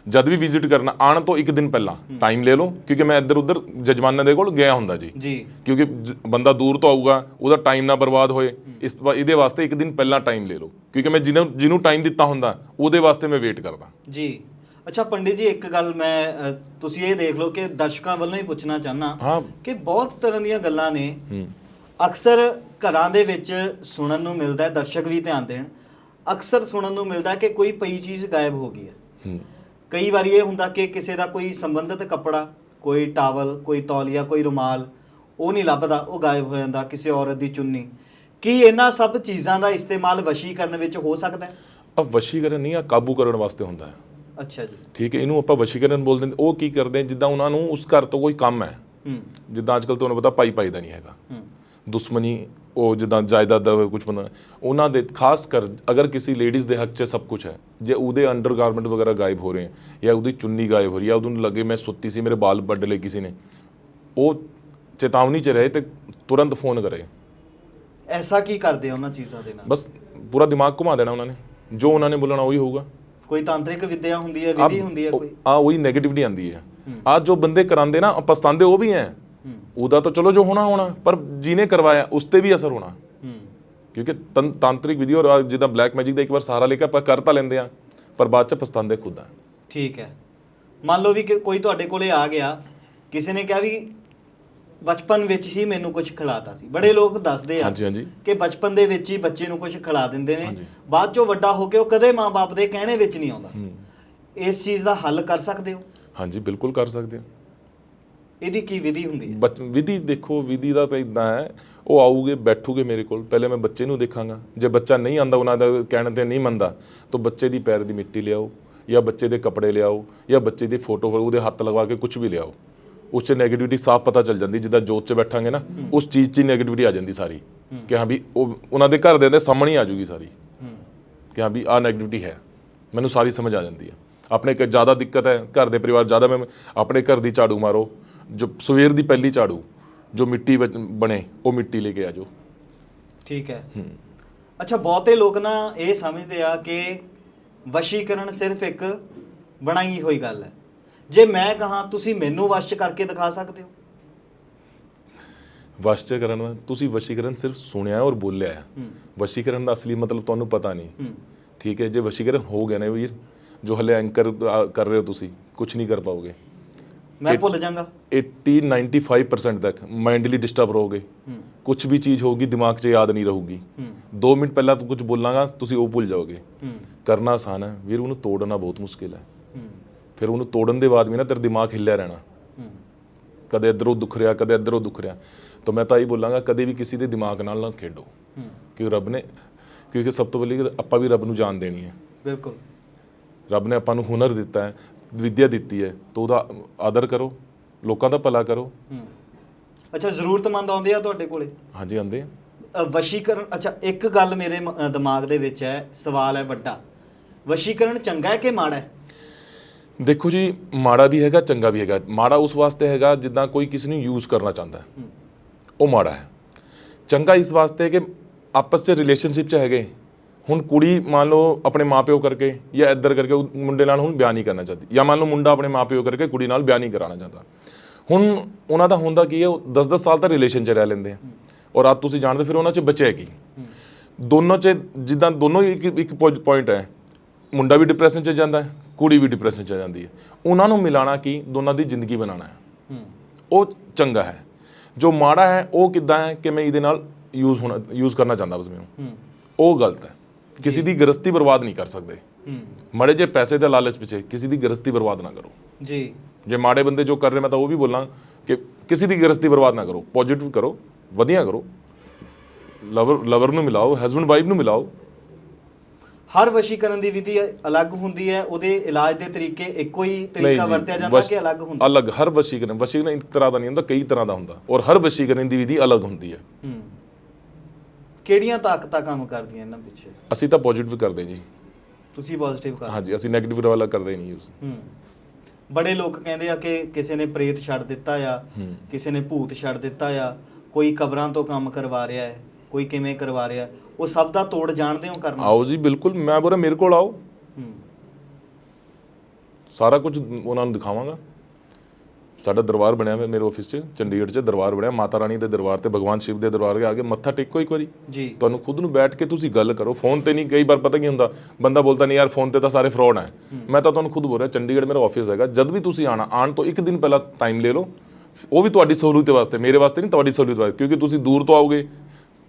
ਜਦ ਵੀ ਵਿਜ਼ਿਟ ਕਰਨਾ ਆਉਣ ਤੋਂ ਇੱਕ ਦਿਨ ਪਹਿਲਾਂ ਟਾਈਮ ਲੈ ਲਓ ਕਿਉਂਕਿ ਮੈਂ ਇੱਧਰ ਉੱਧਰ ਜਜਮਾਨਾਂ ਦੇ ਕੋਲ ਗਿਆ ਹੁੰਦਾ ਜੀ। ਜੀ। ਕਿਉਂਕਿ ਜ- ਬੰਦਾ ਦੂਰ ਤੋਂ ਆਊਗਾ ਉਹਦਾ ਟਾਈਮ ਨਾ ਬਰਬਾਦ ਹੋਏ ਇਸ ਵਾ- ਇਹਦੇ ਵਾਸਤੇ ਇੱਕ ਦਿਨ ਪਹਿਲਾਂ ਟਾਈਮ ਲੈ ਲਓ। ਕਿਉਂਕਿ ਮੈਂ ਜਿਹਨੂੰ ਜਿਹਨੂੰ ਟਾਈਮ ਦਿੱਤਾ ਹੁੰਦਾ ਉਹਦੇ ਵਾਸਤੇ ਮੈਂ ਵੇਟ ਕਰਦਾ। ਜੀ। ਅੱਛਾ ਪੰਡਿਤ ਜੀ ਇੱਕ ਗੱਲ ਮੈਂ ਅ, ਤੁਸੀਂ ਇਹ ਦੇਖ ਲਓ ਕਿ ਦਰਸ਼ਕਾਂ ਵੱਲੋਂ ਹੀ ਪੁੱਛਣਾ ਚਾਹਨਾ ਹਾਂ। ਕਿ ਬਹੁਤ ਤਰ੍ਹਾਂ ਦੀਆਂ ਗੱਲਾਂ ਨੇ। ਹੂੰ। ਅਕਸਰ ਘਰਾਂ ਦੇ ਵਿੱਚ ਸੁਣਨ ਨੂੰ ਮਿਲਦਾ ਹੈ ਦਰਸ਼ਕ ਵੀ ਧਿਆਨ ਦੇਣ। ਅਕਸਰ ਸੁਣਨ ਨੂੰ ਮਿਲਦਾ ਹੈ ਕਿ ਕੋਈ ਪਈ ਚੀਜ਼ ਗਾਇਬ ਹੋ ਗਈ ਹੈ। ਹੂੰ। ਕਈ ਵਾਰੀ ਇਹ ਹੁੰਦਾ ਕਿ ਕਿਸੇ ਦਾ ਕੋਈ ਸੰਬੰਧਿਤ ਕੱਪੜਾ ਕੋਈ ਟਾਵਲ ਕੋਈ ਤੌਲੀਆ ਕੋਈ ਰੁਮਾਲ ਉਹ ਨਹੀਂ ਲੱਭਦਾ ਉਹ ਗਾਇਬ ਹੋ ਜਾਂਦਾ ਕਿਸੇ ਔਰਤ ਦੀ ਚੁੰਨੀ। ਕੀ ਇਹਨਾਂ ਸਭ ਚੀਜ਼ਾਂ ਦਾ ਇਸਤੇਮਾਲ ਵਸ਼ੀਕਰਨ ਵਿੱਚ ਹੋ ਸਕਦਾ ਹੈ? ਵਸ਼ੀਕਰਨ ਨਹੀਂ ਆ ਕਾਬੂ ਕਰਨ ਵਾਸਤੇ ਹੁੰਦਾ ਹੈ। ਅੱਛਾ ਜੀ। ਠੀਕ ਹੈ ਇਹਨੂੰ ਆਪਾਂ ਵਸ਼ੀਕਰਨ ਬੋਲਦੇ ਨੇ ਉਹ ਕੀ ਕਰਦੇ ਨੇ ਜਿੱਦਾਂ ਉਹਨਾਂ ਨੂੰ ਉਸ ਘਰ ਤੋਂ ਕੋਈ ਕੰਮ ਹੈ। ਹੂੰ। ਜਿੱਦਾਂ ਅੱਜਕੱਲ ਤੁਹਾਨੂੰ ਪਤਾ ਪਾਈ ਪਾਈ ਦਾ ਨਹੀਂ ਹੈਗਾ। ਹੂੰ। ਦੁਸ਼ਮਣੀ ਉਹ ਜਿੱਦਾਂ ਜਾਇਦਾਦ ਦਾ ਕੁਝ ਬੰਦਾ ਉਹਨਾਂ ਦੇ ਖਾਸ ਕਰ ਅਗਰ ਕਿਸੇ ਲੇਡੀਜ਼ ਦੇ ਹੱਕ 'ਚ ਸਭ ਕੁਝ ਹੈ ਜੇ ਉਹਦੇ ਅੰਡਰਗਾਰਮੈਂਟ ਵਗੈਰਾ ਗਾਇਬ ਹੋ ਰਹੇ ਹੈ ਜਾਂ ਉਹਦੀ ਚੁੰਨੀ ਗਾਇਬ ਹੋ ਰਹੀ ਹੈ ਉਹਨੂੰ ਲੱਗੇ ਮੈਂ ਸੁੱਤੀ ਸੀ ਮੇਰੇ ਬਾਲ ਵੱਢ ਲਏ ਕਿਸੇ ਨੇ ਉਹ ਚੇਤਾਵਨੀ 'ਚ ਰਹੇ ਤੇ ਤੁਰੰਤ ਫੋਨ ਕਰੇ। ਐਸਾ ਕੀ ਕਰਦੇ ਆ ਉਹਨਾਂ ਚੀਜ਼ਾਂ ਦੇ ਨਾਲ? ਬਸ ਪੂਰਾ ਦਿਮਾਗ ਘੁਮਾ ਦੇਣਾ ਉਹਨਾਂ ਨੇ ਜੋ ਉਹਨਾਂ ਨੇ ਬੋਲਣਾ ਉਹੀ ਹੋਊਗਾ। ਕੋਈ ਤਾਂਤਰਿਕ ਵਿਦਿਆ ਹੁੰਦੀ ਹੈ ਵਿਧੀ ਹੁੰਦੀ ਹੈ ਕੋਈ? ਆ ਉਹੀ 네ਗੇਟਿਵਿਟੀ ਆਂਦੀ ਹੈ। ਆ ਜੋ ਬੰਦੇ ਕਰਾਉਂਦੇ ਨਾ ਪਛਤਾਉਂਦੇ ਉਹ ਵੀ ਹੂੰ। ਉਹਦਾ ਤਾਂ ਚਲੋ ਜੋ ਹੋਣਾ ਹੋਣਾ। ਪਰ ਜਿਹਨੇ ਕਰਵਾਇਆ ਉਸ ਤੇ ਵੀ ਅਸਰ ਹੋਣਾ। ਹੂੰ। ਕਿਉਂਕਿ ਤਾਂਤਰਿਕ ਵਿਧੀ ਔਰ ਜਿੱਦਾਂ ਬਲੈਕ ਮੈਜਿਕ ਦਾ ਇੱਕ ਵਾਰ ਸਹਾਰਾ ਲੈ ਕੇ ਆਪਾਂ ਕਰ ਤਾਂ ਲੈਂਦੇ ਆ ਪਰ ਬਾਅਦ ਚ ਪਛਤਾਉਂਦੇ ਖੁਦ ਆ ਠੀਕ ਹੈ। ਮੰਨ ਲਓ ਵੀ ਕਿ ਕੋਈ ਤੁਹਾਡੇ ਕੋਲੇ ਆ ਗਿਆ ਕਿਸੇ ਨੇ ਕਿਹਾ ਵੀ ਬਚਪਨ ਵਿੱਚ ਹੀ ਮੈਨੂੰ ਕੁਝ ਖਿਲਾਤਾ ਸੀ। ਬੜੇ ਲੋਕ ਦੱਸਦੇ ਆ ਹਾਂਜੀ ਹਾਂਜੀ। ਕਿ ਬਚਪਨ ਦੇ ਵਿੱਚ ਹੀ ਬੱਚੇ ਨੂੰ ਕੁਝ ਖਿਲਾ ਦਿੰਦੇ ਨੇ। ਬਾਅਦ ਚੋਂ ਵੱਡਾ ਹੋ ਕੇ ਉਹ ਕਦੇ ਮਾਪੇ ਦੇ ਕਹਿਣੇ ਵਿੱਚ ਨਹੀਂ ਆਉਂਦਾ। ਹੂੰ। ਇਸ ਚੀਜ਼ ਦਾ ਹੱਲ ਕਰ ਸਕਦੇ ਹੋ? ਹਾਂਜੀ ਬਿਲਕੁਲ ਕਰ ਸਕਦੇ ਆ ਇਹਦੀ ਕੀ ਵਿਧੀ ਹੁੰਦੀ ਹੈ? ਵਿਧੀ ਦੇਖੋ ਵਿਧੀ ਦਾ ਤਾਂ ਇਦਾਂ ਹੈ ਉਹ ਆਊਗੇ ਬੈਠੂਗੇ ਮੇਰੇ ਕੋਲ। ਪਹਿਲੇ ਮੈਂ ਬੱਚੇ ਨੂੰ ਦੇਖਾਂਗਾ। ਜੇ ਬੱਚਾ ਨਹੀਂ ਆਂਦਾ ਉਹਨਾਂ ਦਾ ਕਹਿਣ ਤੇ ਨਹੀਂ ਮੰਨਦਾ ਤਾਂ ਬੱਚੇ ਦੀ ਪੈਰ ਦੀ ਮਿੱਟੀ ਲਿਆਓ ਜਾਂ ਬੱਚੇ ਦੇ ਕੱਪੜੇ ਲਿਆਓ ਜਾਂ ਬੱਚੇ ਦੀ ਫੋਟੋ ਉਹਦੇ ਹੱਥ ਲਗਾ ਕੇ ਕੁਝ ਵੀ ਲਿਆਓ। ਉਸ 'ਚ ਨੈਗੇਟਿਵਿਟੀ ਸਾਫ਼ ਪਤਾ ਚੱਲ ਜਾਂਦੀ ਜਿੱਦਾਂ ਜੋਤ 'ਚ ਬੈਠਾਂਗੇ ਨਾ ਉਸ ਚੀਜ਼ 'ਚ ਹੀ 네ਗੇਟਿਵਿਟੀ ਆ ਜਾਂਦੀ ਸਾਰੀ। ਕਿ ਹਾਂ ਵੀ ਉਹ ਉਹਨਾਂ ਦੇ ਘਰ ਦੇ ਦੇ ਸਾਹਮਣੇ ਹੀ ਆ ਜੂਗੀ ਸਾਰੀ। ਹੂੰ। ਕਿ ਹਾਂ ਵੀ ਆ ਨੈਗੇਟਿਵਿਟੀ ਹੈ। ਮੈਨੂੰ ਸਾਰੀ ਸਮਝ ਆ ਜਾਂਦੀ ਹੈ। ਆਪਣੇ ਕਿ ਜ਼ਿਆਦਾ ਦਿੱਕਤ ਹੈ ਘਰ ਦੇ ਪਰਿਵਾਰ ਜ਼ਿਆਦਾ ਮੈਂ ਆਪਣੇ ਘਰ ਦੀ ਝਾੜੂ ਮਾਰੋ। ਜੋ ਸਵੇਰ ਦੀ ਪਹਿਲੀ ਝਾੜੂ ਜੋ ਮਿੱਟੀ ਵਿੱਚ ਬਣੇ ਉਹ ਮਿੱਟੀ ਲੈ ਕੇ ਆ ਜਾਓ। ਠੀਕ ਹੈ। ਅੱਛਾ ਬਹੁਤੇ ਲੋਕ ਨਾ ਇਹ ਸਮਝਦੇ ਆ ਕਿ ਵਸ਼ੀਕਰਨ ਸਿਰਫ ਇੱਕ ਬਣਾਈ ਹੋਈ ਗੱਲ ਹੈ। ਜੇ ਮੈਂ ਕਹਾ ਤੁਸੀਂ ਮੈਨੂੰ ਵਸ਼ ਕਰਕੇ ਦਿਖਾ ਸਕਦੇ ਹੋ? ਵਸ਼ ਚ ਕਰਨ ਦਾ ਤੁਸੀਂ ਵਸ਼ੀਕਰਨ ਸਿਰਫ ਸੁਣਿਆ ਔਰ ਬੋਲਿਆ ਹੈ। ਵਸ਼ੀਕਰਨ ਦਾ ਅਸਲੀ ਮਤਲਬ ਤੁਹਾਨੂੰ ਪਤਾ ਨਹੀਂ। ਠੀਕ ਹੈ ਜੇ ਵਸ਼ੀਕਰਨ ਹੋ ਗਿਆ ਨਾ ਵੀਰ ਜੋ ਹਲੇ ਐਂਕਰ ਕਰ ਰਹੇ ਹੋ ਤੁਸੀਂ ਕੁਝ ਨਹੀਂ ਕਰ ਪਾਓਗੇ। ਮੈਂ ਭੁੱਲ ਜਾਗਾ। 80 95% ਤੱਕ ਮਾਈਂਡਲੀ ਡਿਸਟਰਬ ਰਹੋਗੇ। ਕੁਝ ਵੀ ਚੀਜ਼ ਹੋਊਗੀ ਦਿਮਾਗ 'ਚ ਯਾਦ ਨਹੀਂ ਰਹੂਗੀ। ਹੂੰ। 2 ਮਿੰਟ ਪਹਿਲਾਂ ਤੂੰ ਕੁਝ ਬੋਲਾਂਗਾ ਤੁਸੀਂ ਉਹ ਭੁੱਲ ਜਾਓਗੇ। ਕਰਨਾ ਆਸਾਨ ਹੈ। ਵੀਰ ਉਹਨੂੰ ਤੋੜਨਾ ਬਹੁਤ ਮੁਸ਼ਕਿਲ ਹੈ। ਫਿਰ ਉਹਨੂੰ ਤੋੜਨ ਦੇ ਬਾਅਦ ਵੀ ਨਾ ਤੇਰਾ ਦਿਮਾਗ ਹਿੱਲਿਆ ਰਹਿਣਾ। ਕਦੇ ਇੱਧਰੋਂ ਦੁੱਖ ਰਿਹਾ ਕਦੇ ਇੱਧਰੋਂ ਦੁੱਖ ਰਿਹਾ। ਤਾਂ ਮੈਂ ਤਾਂ ਇਹ ਬੋਲਾਂਗਾ ਕਦੇ ਵੀ ਕਿਸੇ ਦੇ ਦਿਮਾਗ ਨਾਲ ਨਾ ਖੇਡੋ। ਕਿਉਂ ਰੱਬ ਨੇ ਕਿਉਂਕਿ ਸਭ ਤੋਂ ਪਹਿਲੀ ਆਪਾਂ ਵੀ ਰੱਬ ਨੂੰ ਜਾਣ ਦੇਣੀ ਹੈ। ਬਿਲਕੁਲ। ਰੱਬ ਨੇ ਆਪਾਂ ਨੂੰ ਹੁਨਰ ਦਿੱਤਾ ਹੈ। ਵਿਦਿਆ ਦਿੱਤੀ ਹੈ ਤਾਂ ਉਹਦਾ ਆਦਰ ਕਰੋ ਲੋਕਾਂ ਦਾ ਭਲਾ ਕਰੋ। ਹੂੰ। ਅੱਛਾ ਜ਼ਰੂਰਤਮੰਦ ਆਉਂਦੇ ਆ ਤੁਹਾਡੇ ਕੋਲੇ? ਹਾਂਜੀ ਆਂਦੇ ਆ। ਅ, ਵਸ਼ੀਕਰਨ ਅੱਛਾ ਇੱਕ ਗੱਲ ਮੇਰੇ ਮ- ਅ, ਦਿਮਾਗ ਦੇ ਵਿੱਚ ਹੈ ਸਵਾਲ ਹੈ ਵੱਡਾ। ਵਸ਼ੀਕਰਨ ਚੰਗਾ ਹੈ ਕਿ ਮਾੜਾ ਹੈ? ਦੇਖੋ ਜੀ ਮਾੜਾ ਵੀ ਹੈਗਾ ਚੰਗਾ ਵੀ ਹੈਗਾ। ਮਾੜਾ ਉਸ ਵਾਸਤੇ ਹੈਗਾ ਜਿੱਦਾਂ ਕੋਈ ਕਿਸੇ ਨੂੰ ਯੂਜ਼ ਕਰਨਾ ਚਾਹੁੰਦਾ ਹੈ। ਹੂੰ। ਉਹ ਮਾੜਾ ਹੈ। ਚੰਗਾ ਇਸ ਵਾਸਤੇ ਹੈ ਕਿ ਆਪਸ 'ਚ ਰਿਲੇਸ਼ਨਸ਼ਿਪ 'ਚ ਹੈਗੇ। ਹੁਣ ਕੁੜੀ ਮੰਨ ਲਓ ਆਪਣੇ ਮਾਪਿਓ ਕਰਕੇ ਜਾਂ ਇੱਧਰ ਕਰਕੇ ਉਹ ਮੁੰਡੇ ਨਾਲ ਹੁਣ ਵਿਆਹ ਨਹੀਂ ਕਰਨਾ ਚਾਹਦੀ ਜਾਂ ਮੰਨ ਲਓ ਮੁੰਡਾ ਆਪਣੇ ਮਾਪਿਓ ਕਰਕੇ ਕੁੜੀ ਨਾਲ ਵਿਆਹ ਨਹੀਂ ਕਰਾਉਣਾ ਚਾਹਦਾ। ਹੁਣ ਉਹਨਾਂ ਦਾ ਹੁੰਦਾ ਕੀ ਹੈ ਉਹ 10-10 ਸਾਲ ਤੱਕ ਰਿਲੇਸ਼ਨ 'ਚ ਰਹਿ ਲੈਂਦੇ ਆ। ਔਰ ਆ ਤੁਸੀਂ ਜਾਣਦੇ ਫਿਰ ਉਹਨਾਂ 'ਚ ਬਚਿਆ ਕੀ? ਦੋਨੋਂ 'ਚ ਜਿੱਦਾਂ ਦੋਨੋਂ ਹੀ ਇੱਕ ਇੱਕ ਪੁਆਇੰਟ ਹੈ। ਮੁੰਡਾ ਵੀ ਡਿਪਰੈਸ਼ਨ 'ਚ ਜਾਂਦਾ ਹੈ ਕੁੜੀ ਵੀ ਡਿਪਰੈਸ਼ਨ 'ਚ ਜਾਂਦੀ ਹੈ। ਉਹਨਾਂ ਨੂੰ ਮਿਲਾਣਾ ਕੀ? ਦੋਨਾਂ ਦੀ ਜ਼ਿੰਦਗੀ ਬਣਾਉਣਾ ਹੈ। ਉਹ ਚੰਗਾ ਹੈ। ਜੋ ਮਾੜਾ ਹੈ ਉਹ ਕਿੱਦਾਂ ਹੈ ਕਿ ਮੈਂ ਇਹਦੇ ਨਾਲ ਯੂਜ਼ ਹੋਣਾ ਯੂਜ਼ ਕਰਨਾ ਚਾਹੁੰਦਾ ਬਸ ਮੈਨੂੰ ਉਹ ਗਲਤ ਹੈ। ਕਿਸੇ ਦੀ ਗ੍ਰਸਤੀ ਬਰਬਾਦ ਨਹੀਂ ਕਰ ਸਕਦੇ। ਹੂੰ। ਮੜੇ ਜੇ ਪੈਸੇ ਦੇ ਲਾਲਚ ਪਿੱਛੇ ਕਿਸੇ ਦੀ ਗ੍ਰਸਤੀ ਬਰਬਾਦ ਨਾ ਕਰੋ। ਜੀ। ਜੇ ਮਾੜੇ ਬੰਦੇ ਜੋ ਕਰ ਰਹੇ ਮੈਂ ਤਾਂ ਉਹ ਵੀ ਬੋਲਾਂ ਕਿ ਕਿਸੇ ਦੀ ਗ੍ਰਸਤੀ ਬਰਬਾਦ ਨਾ ਕਰੋ ਪੋਜ਼ਿਟਿਵ ਕਰੋ ਵਧੀਆ ਕਰੋ। ਲਵਰ ਲਵਰ ਨੂੰ ਮਿਲਾਓ ਹਸਬੰਡ ਵਾਈਫ ਨੂੰ ਮਿਲਾਓ। ਹਰ ਵਸ਼ੀਕਰਨ ਦੀ ਵਿਧੀ ਅਲੱਗ ਹੁੰਦੀ ਹੈ ਉਹਦੇ ਇਲਾਜ ਦੇ ਤਰੀਕੇ ਇੱਕੋ ਹੀ ਤਰੀਕਾ ਵਰਤਿਆ ਜਾਂਦਾ ਕਿ ਅਲੱਗ ਹੁੰਦਾ? ਅਲੱਗ ਹਰ ਵਸ਼ੀਕਰਨ ਵਸ਼ੀਕਰਨ ਇੱਕ ਤਰ੍ਹਾਂ ਦਾ ਨਹੀਂ ਹੁੰਦਾ ਕਈ ਤਰ੍ਹਾਂ ਦਾ ਹੁੰਦਾ। ਔਰ ਹਰ ਵਸ਼ੀਕਰਨ ਦੀ ਵਿਧੀ ਅਲੱਗ ਹੁੰਦੀ ਹੈ। ਹੂੰ। ਕਿਹੜੀਆਂ ਤਾਕਤਾਂ ਕੰਮ ਕਰਦੀਆਂ ਇਹਨਾਂ ਪਿੱਛੇ? ਅਸੀਂ ਤਾਂ ਪੋਜ਼ਿਟਿਵ ਕਰਦੇ ਜੀ। ਤੁਸੀਂ ਪੋਜ਼ਿਟਿਵ ਕਰ ਹਾਂਜੀ ਅਸੀਂ 네ਗੇਟਿਵ ਵਾਲਾ ਕਰਦੇ ਨਹੀਂ ਯੂਜ਼ ਹੂੰ। ਬੜੇ ਲੋਕ ਕਹਿੰਦੇ ਆ ਕਿ ਕਿਸੇ ਨੇ ਪ੍ਰੇਤ ਛੱਡ ਦਿੱਤਾ ਆ ਹੂੰ। ਕਿਸੇ ਨੇ ਭੂਤ ਛੱਡ ਦਿੱਤਾ ਆ ਕੋਈ ਕਬਰਾਂ ਤੋਂ ਕੰਮ ਕਰਵਾ ਰਿਹਾ ਹੈ ਕੋਈ ਕਿਵੇਂ ਕਰਵਾ ਰਿਹਾ ਉਹ ਸਭ ਦਾ ਤੋੜ ਜਾਣਦੇ ਹੋ ਕਰਨਾ? ਆਓ ਜੀ ਬਿਲਕੁਲ ਮੈਂ ਬੋਲਾ ਮੇਰੇ ਕੋਲ ਆਓ। ਹੂੰ। ਸਾਰਾ ਕੁਝ ਉਹਨਾਂ ਨੂੰ ਦਿਖਾਵਾਂਗਾ। ਸਾਡਾ ਦਰਬਾਰ ਬਣਿਆ ਹੋਇਆ ਮੇਰੇ ਆਫਿਸ 'ਚ ਚੰਡੀਗੜ੍ਹ 'ਚ ਦਰਬਾਰ ਬਣਿਆ ਮਾਤਾ ਰਾਣੀ ਦੇ ਦਰਬਾਰ ਤੇ ਭਗਵਾਨ ਸ਼ਿਵ ਦੇ ਦਰਬਾਰ ਦੇ ਅੱਗੇ ਮੱਥਾ ਟੇਕੋ ਇੱਕ ਵਾਰੀ। ਜੀ। ਤੁਹਾਨੂੰ ਖੁਦ ਨੂੰ ਬੈਠ ਕੇ ਤੁਸੀਂ ਗੱਲ ਕਰੋ ਫੋਨ ਤੇ ਨਹੀਂ ਕਈ ਵਾਰ ਪਤਾ ਕੀ ਹੁੰਦਾ ਬੰਦਾ ਬੋਲਦਾ ਨਹੀਂ ਯਾਰ ਫੋਨ ਤੇ ਤਾਂ ਸਾਰੇ ਫਰਾਡ ਹੈ। ਮੈਂ ਤਾਂ ਤੁਹਾਨੂੰ ਖੁਦ ਬੋਲ ਰਿਹਾ ਚੰਡੀਗੜ੍ਹ ਮੇਰਾ ਆਫਿਸ ਹੈਗਾ ਜਦ ਵੀ ਤੁਸੀਂ ਆਣਾ ਆਣ ਤੋਂ ਇੱਕ ਦਿਨ ਪਹਿਲਾਂ ਟਾਈਮ ਲੈ ਲਓ। ਉਹ ਵੀ ਤੁਹਾਡੀ ਸਹੂਲਤ ਵਾਸਤੇ ਮੇਰੇ ਵਾਸਤੇ ਨਹੀਂ ਤੁਹਾਡੀ ਸਹੂਲਤ ਵਾਸਤੇ ਕਿਉਂਕਿ ਤੁਸੀਂ ਦੂਰ ਤੋਂ ਆਓਗੇ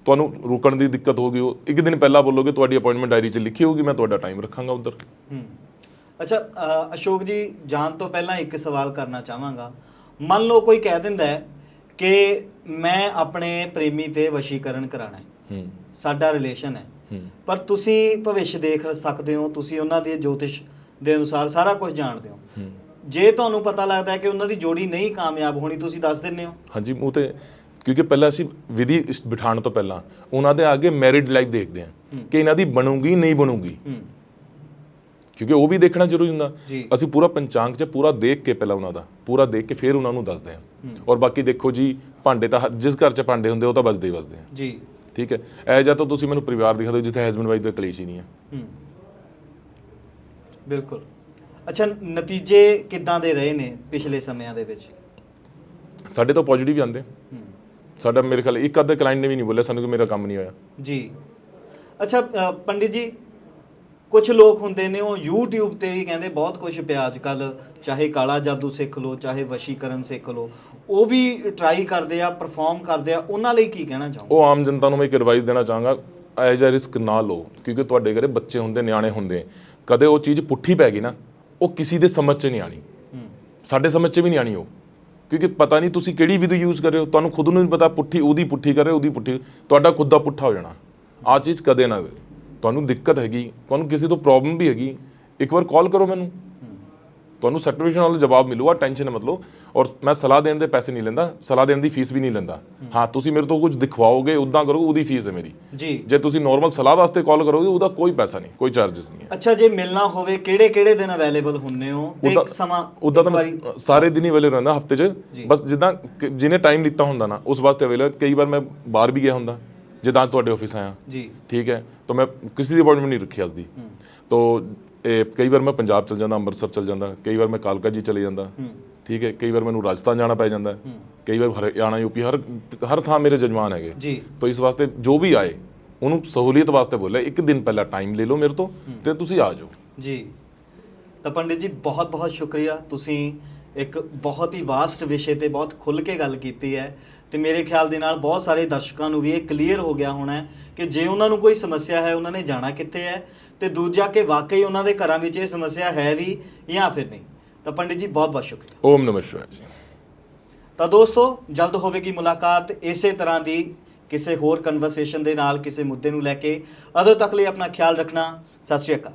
ਤੁਹਾਨੂੰ ਰੁਕਣ ਦੀ ਦਿੱਕਤ ਹੋਗੀ ਉਹ ਇੱਕ ਦਿਨ ਪਹਿਲਾਂ ਬੋਲੋਗੇ ਤੁਹਾਡੀ ਅਪਾਇੰਟਮੈਂਟ ਡਾਇਰੀ 'ਚ ਲਿਖੀ ਹੋਊਗੀ ਮੈਂ ਤੁਹਾਡਾ ਟਾਈਮ ਰੱਖਾਂਗਾ ਉੱਧਰ। ਹੂੰ। ਅੱਛਾ ਅ, ਅਸ਼ੋਕ ਜੀ ਜਾਣ ਤੋਂ ਪਹਿਲਾਂ ਇੱਕ ਸਵਾਲ ਕਰਨਾ ਚਾਹਾਂਗਾ। ਮੰਨ ਲਓ ਕੋਈ ਕਹਿ ਦਿੰਦਾ ਹੈ ਕਿ ਮੈਂ ਆਪਣੇ ਪ੍ਰੇਮੀ ਤੇ ਵਸ਼ੀਕਰਨ ਕਰਾਣਾ ਹੈ। ਹੂੰ। ਸਾਡਾ ਰਿਲੇਸ਼ਨ ਹੈ। ਹੂੰ। ਪਰ ਤੁਸੀਂ ਭਵਿੱਖ ਦੇਖ ਸਕਦੇ ਹੋ ਤੁਸੀਂ ਉਹਨਾਂ ਦੀ ਜੋਤਿਸ਼ ਦੇ ਅਨੁਸਾਰ ਸਾਰਾ ਕੁਝ ਜਾਣਦੇ ਹੋ। ਹੂੰ। ਜੇ ਤੁਹਾਨੂੰ ਪਤਾ ਲੱਗਦਾ ਹੈ ਕਿ ਉਹਨਾਂ ਦੀ ਜੋੜੀ ਨਹੀਂ ਕਾਮਯਾਬ ਹੋਣੀ ਤੁਸੀਂ ਦੱਸ ਦਿੰਦੇ ਹੋ। ਹਾਂਜੀ ਉਹ ਤੇ ਕਿਉਂਕਿ ਪਹਿਲਾਂ ਅਸੀਂ ਵਿਧੀ ਇਸ ਬਿਠਾਉਣ ਤੋਂ ਪਹਿਲਾਂ ਉਹਨਾਂ ਦੇ ਅੱਗੇ ਮੈਰਿਡ ਲਾਈਫ ਦੇਖਦੇ ਹਾਂ। ਕਿ ਇਹਨਾਂ ਦੀ ਬਣੂਗੀ ਨਹੀਂ ਬਣੂਗੀ। ਹੂੰ। ਕਿਉਂਕਿ ਉਹ ਵੀ ਦੇਖਣਾ ਜ਼ਰੂਰੀ ਹੁੰਦਾ। ਅਸੀਂ ਪੂਰਾ ਪੰਚਾਂਗ 'ਚ ਪੂਰਾ ਦੇਖ ਕੇ ਪਹਿਲਾਂ ਉਹਨਾਂ ਦਾ ਪੂਰਾ ਦੇਖ ਕੇ ਫਿਰ ਉਹਨਾਂ ਨੂੰ ਦੱਸਦੇ ਹਾਂ। ਔਰ ਬਾਕੀ ਦੇਖੋ ਜੀ ਭਾਂਡੇ ਤਾਂ ਜਿਸ ਘਰ 'ਚ ਭਾਂਡੇ ਹੁੰਦੇ ਉਹ ਤਾਂ ਵੱਜਦੇ ਹੀ ਵੱਜਦੇ ਆ। ਜੀ। ਠੀਕ ਹੈ। ਐ ਜਾਂ ਤਾਂ ਤੁਸੀਂ ਮੈਨੂੰ ਪਰਿਵਾਰ ਦਿਖਾ ਦਿਓ ਜਿੱਥੇ ਹਸਬੰਡ ਵਾਈਫ ਦਾ ਕਲੇਸ਼ ਹੀ ਨਹੀਂ ਹੈ। ਬਿਲਕੁਲ। ਅੱਛਾ ਨਤੀਜੇ ਕਿੱਦਾਂ ਦੇ ਰਹੇ ਨੇ ਪਿਛਲੇ ਸਮਿਆਂ ਦੇ ਵਿੱਚ? ਸਾਡੇ ਤਾਂ ਪੋਜ਼ਿਟਿਵ ਹੀ ਆਉਂਦੇ। ਸਾਡਾ ਮੇਰੇ ਖਿਆਲ ਇੱਕ ਅੱਧੇ ਕਲਾਇੰਟ ਨੇ ਵੀ ਨਹੀਂ ਬੋਲਿਆ ਸਾਨੂੰ ਕਿ ਮੇਰਾ ਕੰਮ ਨਹੀਂ ਹੋਇਆ। ਜੀ। ਅੱਛਾ ਪੰਡਿਤ ਜੀ ਕੁਝ ਲੋਕ ਹੁੰਦੇ ਨੇ ਉਹ YouTube ਤੇ ਵੀ ਕਹਿੰਦੇ ਬਹੁਤ ਕੁਝ ਪਿਆ ਅੱਜ ਕੱਲ ਚਾਹੇ ਕਾਲਾ ਜਾਦੂ ਸਿੱਖ ਲਓ ਚਾਹੇ ਵਸ਼ੀਕਰਨ ਸਿੱਖ ਲਓ। ਉਹ ਵੀ ਟਰਾਈ ਕਰਦੇ ਆ ਪਰਫਾਰਮ ਕਰਦੇ ਆ ਉਹਨਾਂ ਲਈ ਕੀ ਕਹਿਣਾ ਚਾਹੋ ਉਹ ਆਮ ਜਨਤਾ ਨੂੰ ਮੈਂ ਇੱਕ ਐਡਵਾਈਸ ਦੇਣਾ ਚਾਹਾਂਗਾ ਐਜ ਅ ਰਿਸਕ ਨਾ ਲਓ ਕਿਉਂਕਿ ਤੁਹਾਡੇ ਘਰੇ ਬੱਚੇ ਹੁੰਦੇ ਨਿਆਣੇ ਹੁੰਦੇ। ਕਦੇ ਉਹ ਚੀਜ਼ ਪੁੱਠੀ ਪੈ ਗਈ ਨਾ ਉਹ ਕਿਸੇ ਦੇ ਸਮਝ 'ਚ ਨਹੀਂ ਆਣੀ ਸਾਡੇ ਸਮਝ 'ਚ ਵੀ ਨਹੀਂ ਆਣੀ ਉਹ। ਕਿਉਂਕਿ ਪਤਾ ਨਹੀਂ ਤੁਸੀਂ ਕਿਹੜੀ ਵਿਧੀ ਯੂਜ਼ ਕਰ ਰਹੇ ਹੋ ਤੁਹਾਨੂੰ ਖੁਦ ਨੂੰ ਨਹੀਂ ਪਤਾ ਪੁੱਠੀ ਉਹਦੀ ਪੁੱਠੀ ਕਰ ਰਹੇ ਉਹਦੀ ਪੁੱਠੀ। ਤੁਹਾਡਾ ਖੁਦ ਦਾ ਪੁੱਠਾ ਹੋ ਜਾਣਾ। ਆ ਚੀਜ਼ ਕਦੇ ਨਾ ਤੁਹਾਨੂੰ ਦਿੱਕਤ ਹੈਗੀ ਤੁਹਾਨੂੰ ਕਿਸੇ ਤੋਂ ਪ੍ਰੋਬਲਮ ਵੀ ਹੈਗੀ ਇੱਕ ਵਾਰ ਕਾਲ ਕਰੋ ਮੈਨੂੰ। ਤੁਹਾਨੂੰ ਸੈਟੀਸਫੈਕਸ਼ਨ ਵਾਲਾ ਜਵਾਬ ਮਿਲੂਗਾ ਟੈਨਸ਼ਨ ਨਾ ਮਤਲਬ। ਔਰ ਮੈਂ ਸਲਾਹ ਦੇਣ ਦੇ ਪੈਸੇ ਨਹੀਂ ਲੈਂਦਾ ਸਲਾਹ ਦੇਣ ਦੀ ਫੀਸ ਵੀ ਨਹੀਂ ਲੈਂਦਾ। ਹਾਂ। ਤੁਸੀਂ ਮੇਰੇ ਤੋਂ ਕੁਝ ਦਿਖਵਾਓਗੇ ਉਦਾਂ ਕਰੋਗੇ ਉਹਦੀ ਫੀਸ ਹੈ ਮੇਰੀ। ਜੀ। ਜੇ ਤੁਸੀਂ ਨਾਰਮਲ ਸਲਾਹ ਵਾਸਤੇ ਕਾਲ ਕਰੋਗੇ ਉਹਦਾ ਕੋਈ ਪੈਸਾ ਨਹੀਂ ਕੋਈ ਚਾਰजेस ਨਹੀਂ ਹੈ। ਅੱਛਾ ਜੇ ਮਿਲਣਾ ਹੋਵੇ ਕਿਹੜੇ ਕਿਹੜੇ ਦਿਨ ਅਵੇਲੇਬਲ ਹੁੰਨੇ ਹੋ? ਤੇ ਇੱਕ ਸਮਾਂ ਉਦਾਂ ਤਾਂ ਮੈਂ ਸਾਰੇ ਦਿਨ ਹੀ ਵੇਲੇ ਰਹਿੰਦਾ ਹਫ਼ਤੇ 'ਚ। ਬਸ ਜਿੱਦਾਂ ਜਿਹਨੇ ਟਾਈਮ ਲਿੱਤਾ ਹੁੰਦਾ ਨਾ ਉਸ ਵਾਸਤੇ ਅਵੇਲੇ ਕਈ ਵਾਰ ਮੈਂ ਬਾਹਰ ਵੀ ਗਿਆ ਹੁੰਦਾ। ਜਿੱਦਾਂ ਅੱਜ ਤੁਹਾਡੇ ਆਫਿਸ ਆਇਆ। ਜੀ। ਠੀਕ ਹੈ। ਤਾਂ ਮੈਂ ਕਿਸੇ ਦੀ ਅਪਾਇੰਟਮੈਂਟ ਨਹੀਂ ਰੱਖੀ ਅੱਜ ਦੀ। ਤੋ ਇਹ ਕਈ ਵਾਰ ਮੈਂ ਪੰਜਾਬ ਚਲ ਜਾਂਦਾ ਅੰਮ੍ਰਿਤਸਰ ਚਲ ਜਾਂਦਾ ਕਈ ਵਾਰ ਮੈਂ ਕਾਲਕਾ ਜੀ ਚਲੇ ਜਾਂਦਾ। ਠੀਕ ਹੈ। ਕਈ ਵਾਰ ਮੈਨੂੰ ਰਾਜਸਥਾਨ ਜਾਣਾ ਪੈ ਜਾਂਦਾ। ਕਈ ਵਾਰ ਹਰਿਆਣਾ ਯੂਪੀ ਹਰ ਹਰ ਥਾਂ ਮੇਰੇ ਜਜਮਾਨ ਹੈਗੇ। ਜੀ। ਤੋ ਇਸ ਵਾਸਤੇ ਜੋ ਵੀ ਆਏ ਉਹਨੂੰ ਸਹੂਲੀਅਤ ਵਾਸਤੇ ਬੋਲਿਆ ਇੱਕ ਦਿਨ ਪਹਿਲਾਂ ਟਾਈਮ ਲੈ ਲਓ ਮੇਰੇ ਤੋਂ ਤੇ ਤੁਸੀਂ ਆ ਜਾਓ। ਜੀ। ਤਾਂ ਪੰਡਿਤ ਜੀ ਬਹੁਤ ਬਹੁਤ ਸ਼ੁਕਰੀਆ। ਤੁਸੀਂ ਇੱਕ ਬਹੁਤ ਹੀ ਵਾਸਟ ਵਿਸ਼ੇ ਤੇ ਬਹੁਤ ਖੁੱਲ ਕੇ ਗੱਲ ਕੀਤੀ ਹੈ। ਤੇ ਮੇਰੇ ਖਿਆਲ ਦੇ ਨਾਲ ਬਹੁਤ ਸਾਰੇ ਦਰਸ਼ਕਾਂ ਨੂੰ ਵੀ ਇਹ ਕਲੀਅਰ ਹੋ ਗਿਆ ਹੋਣਾ ਕਿ ਜੇ ਉਹਨਾਂ ਨੂੰ ਕੋਈ ਸਮੱਸਿਆ ਹੈ ਉਹਨਾਂ ਨੇ ਜਾਣਾ ਕਿੱਥੇ ਹੈ ਤੇ ਦੂਜਾ ਕਿ ਵਾਕਈ ਉਹਨਾਂ ਦੇ ਘਰਾਂ ਵਿੱਚ ਇਹ ਸਮੱਸਿਆ ਹੈ ਵੀ ਜਾਂ ਫਿਰ ਨਹੀਂ। ਤਾਂ ਪੰਡਿਤ ਜੀ ਬਹੁਤ ਬਹੁਤ ਸ਼ੁਕਰੀਆ। ਓਮ ਨਮः ਸ਼ਿਵਾय ਜੀ। ਤਾਂ ਦੋਸਤੋ ਜਲਦ ਹੋਵੇਗੀ ਮੁਲਾਕਾਤ ਇਸੇ ਤਰ੍ਹਾਂ ਦੀ ਕਿਸੇ ਹੋਰ ਕਨਵਰਸੇਸ਼ਨ ਦੇ ਨਾਲ ਕਿਸੇ ਮੁੱਦੇ ਨੂੰ ਲੈ ਕੇ। ਉਦੋਂ ਤੱਕ ਲਈ ਆਪਣਾ ਖਿਆਲ ਰੱਖਣਾ। ਸਤਿ ਸ਼੍ਰੀ ਅਕਾਲ।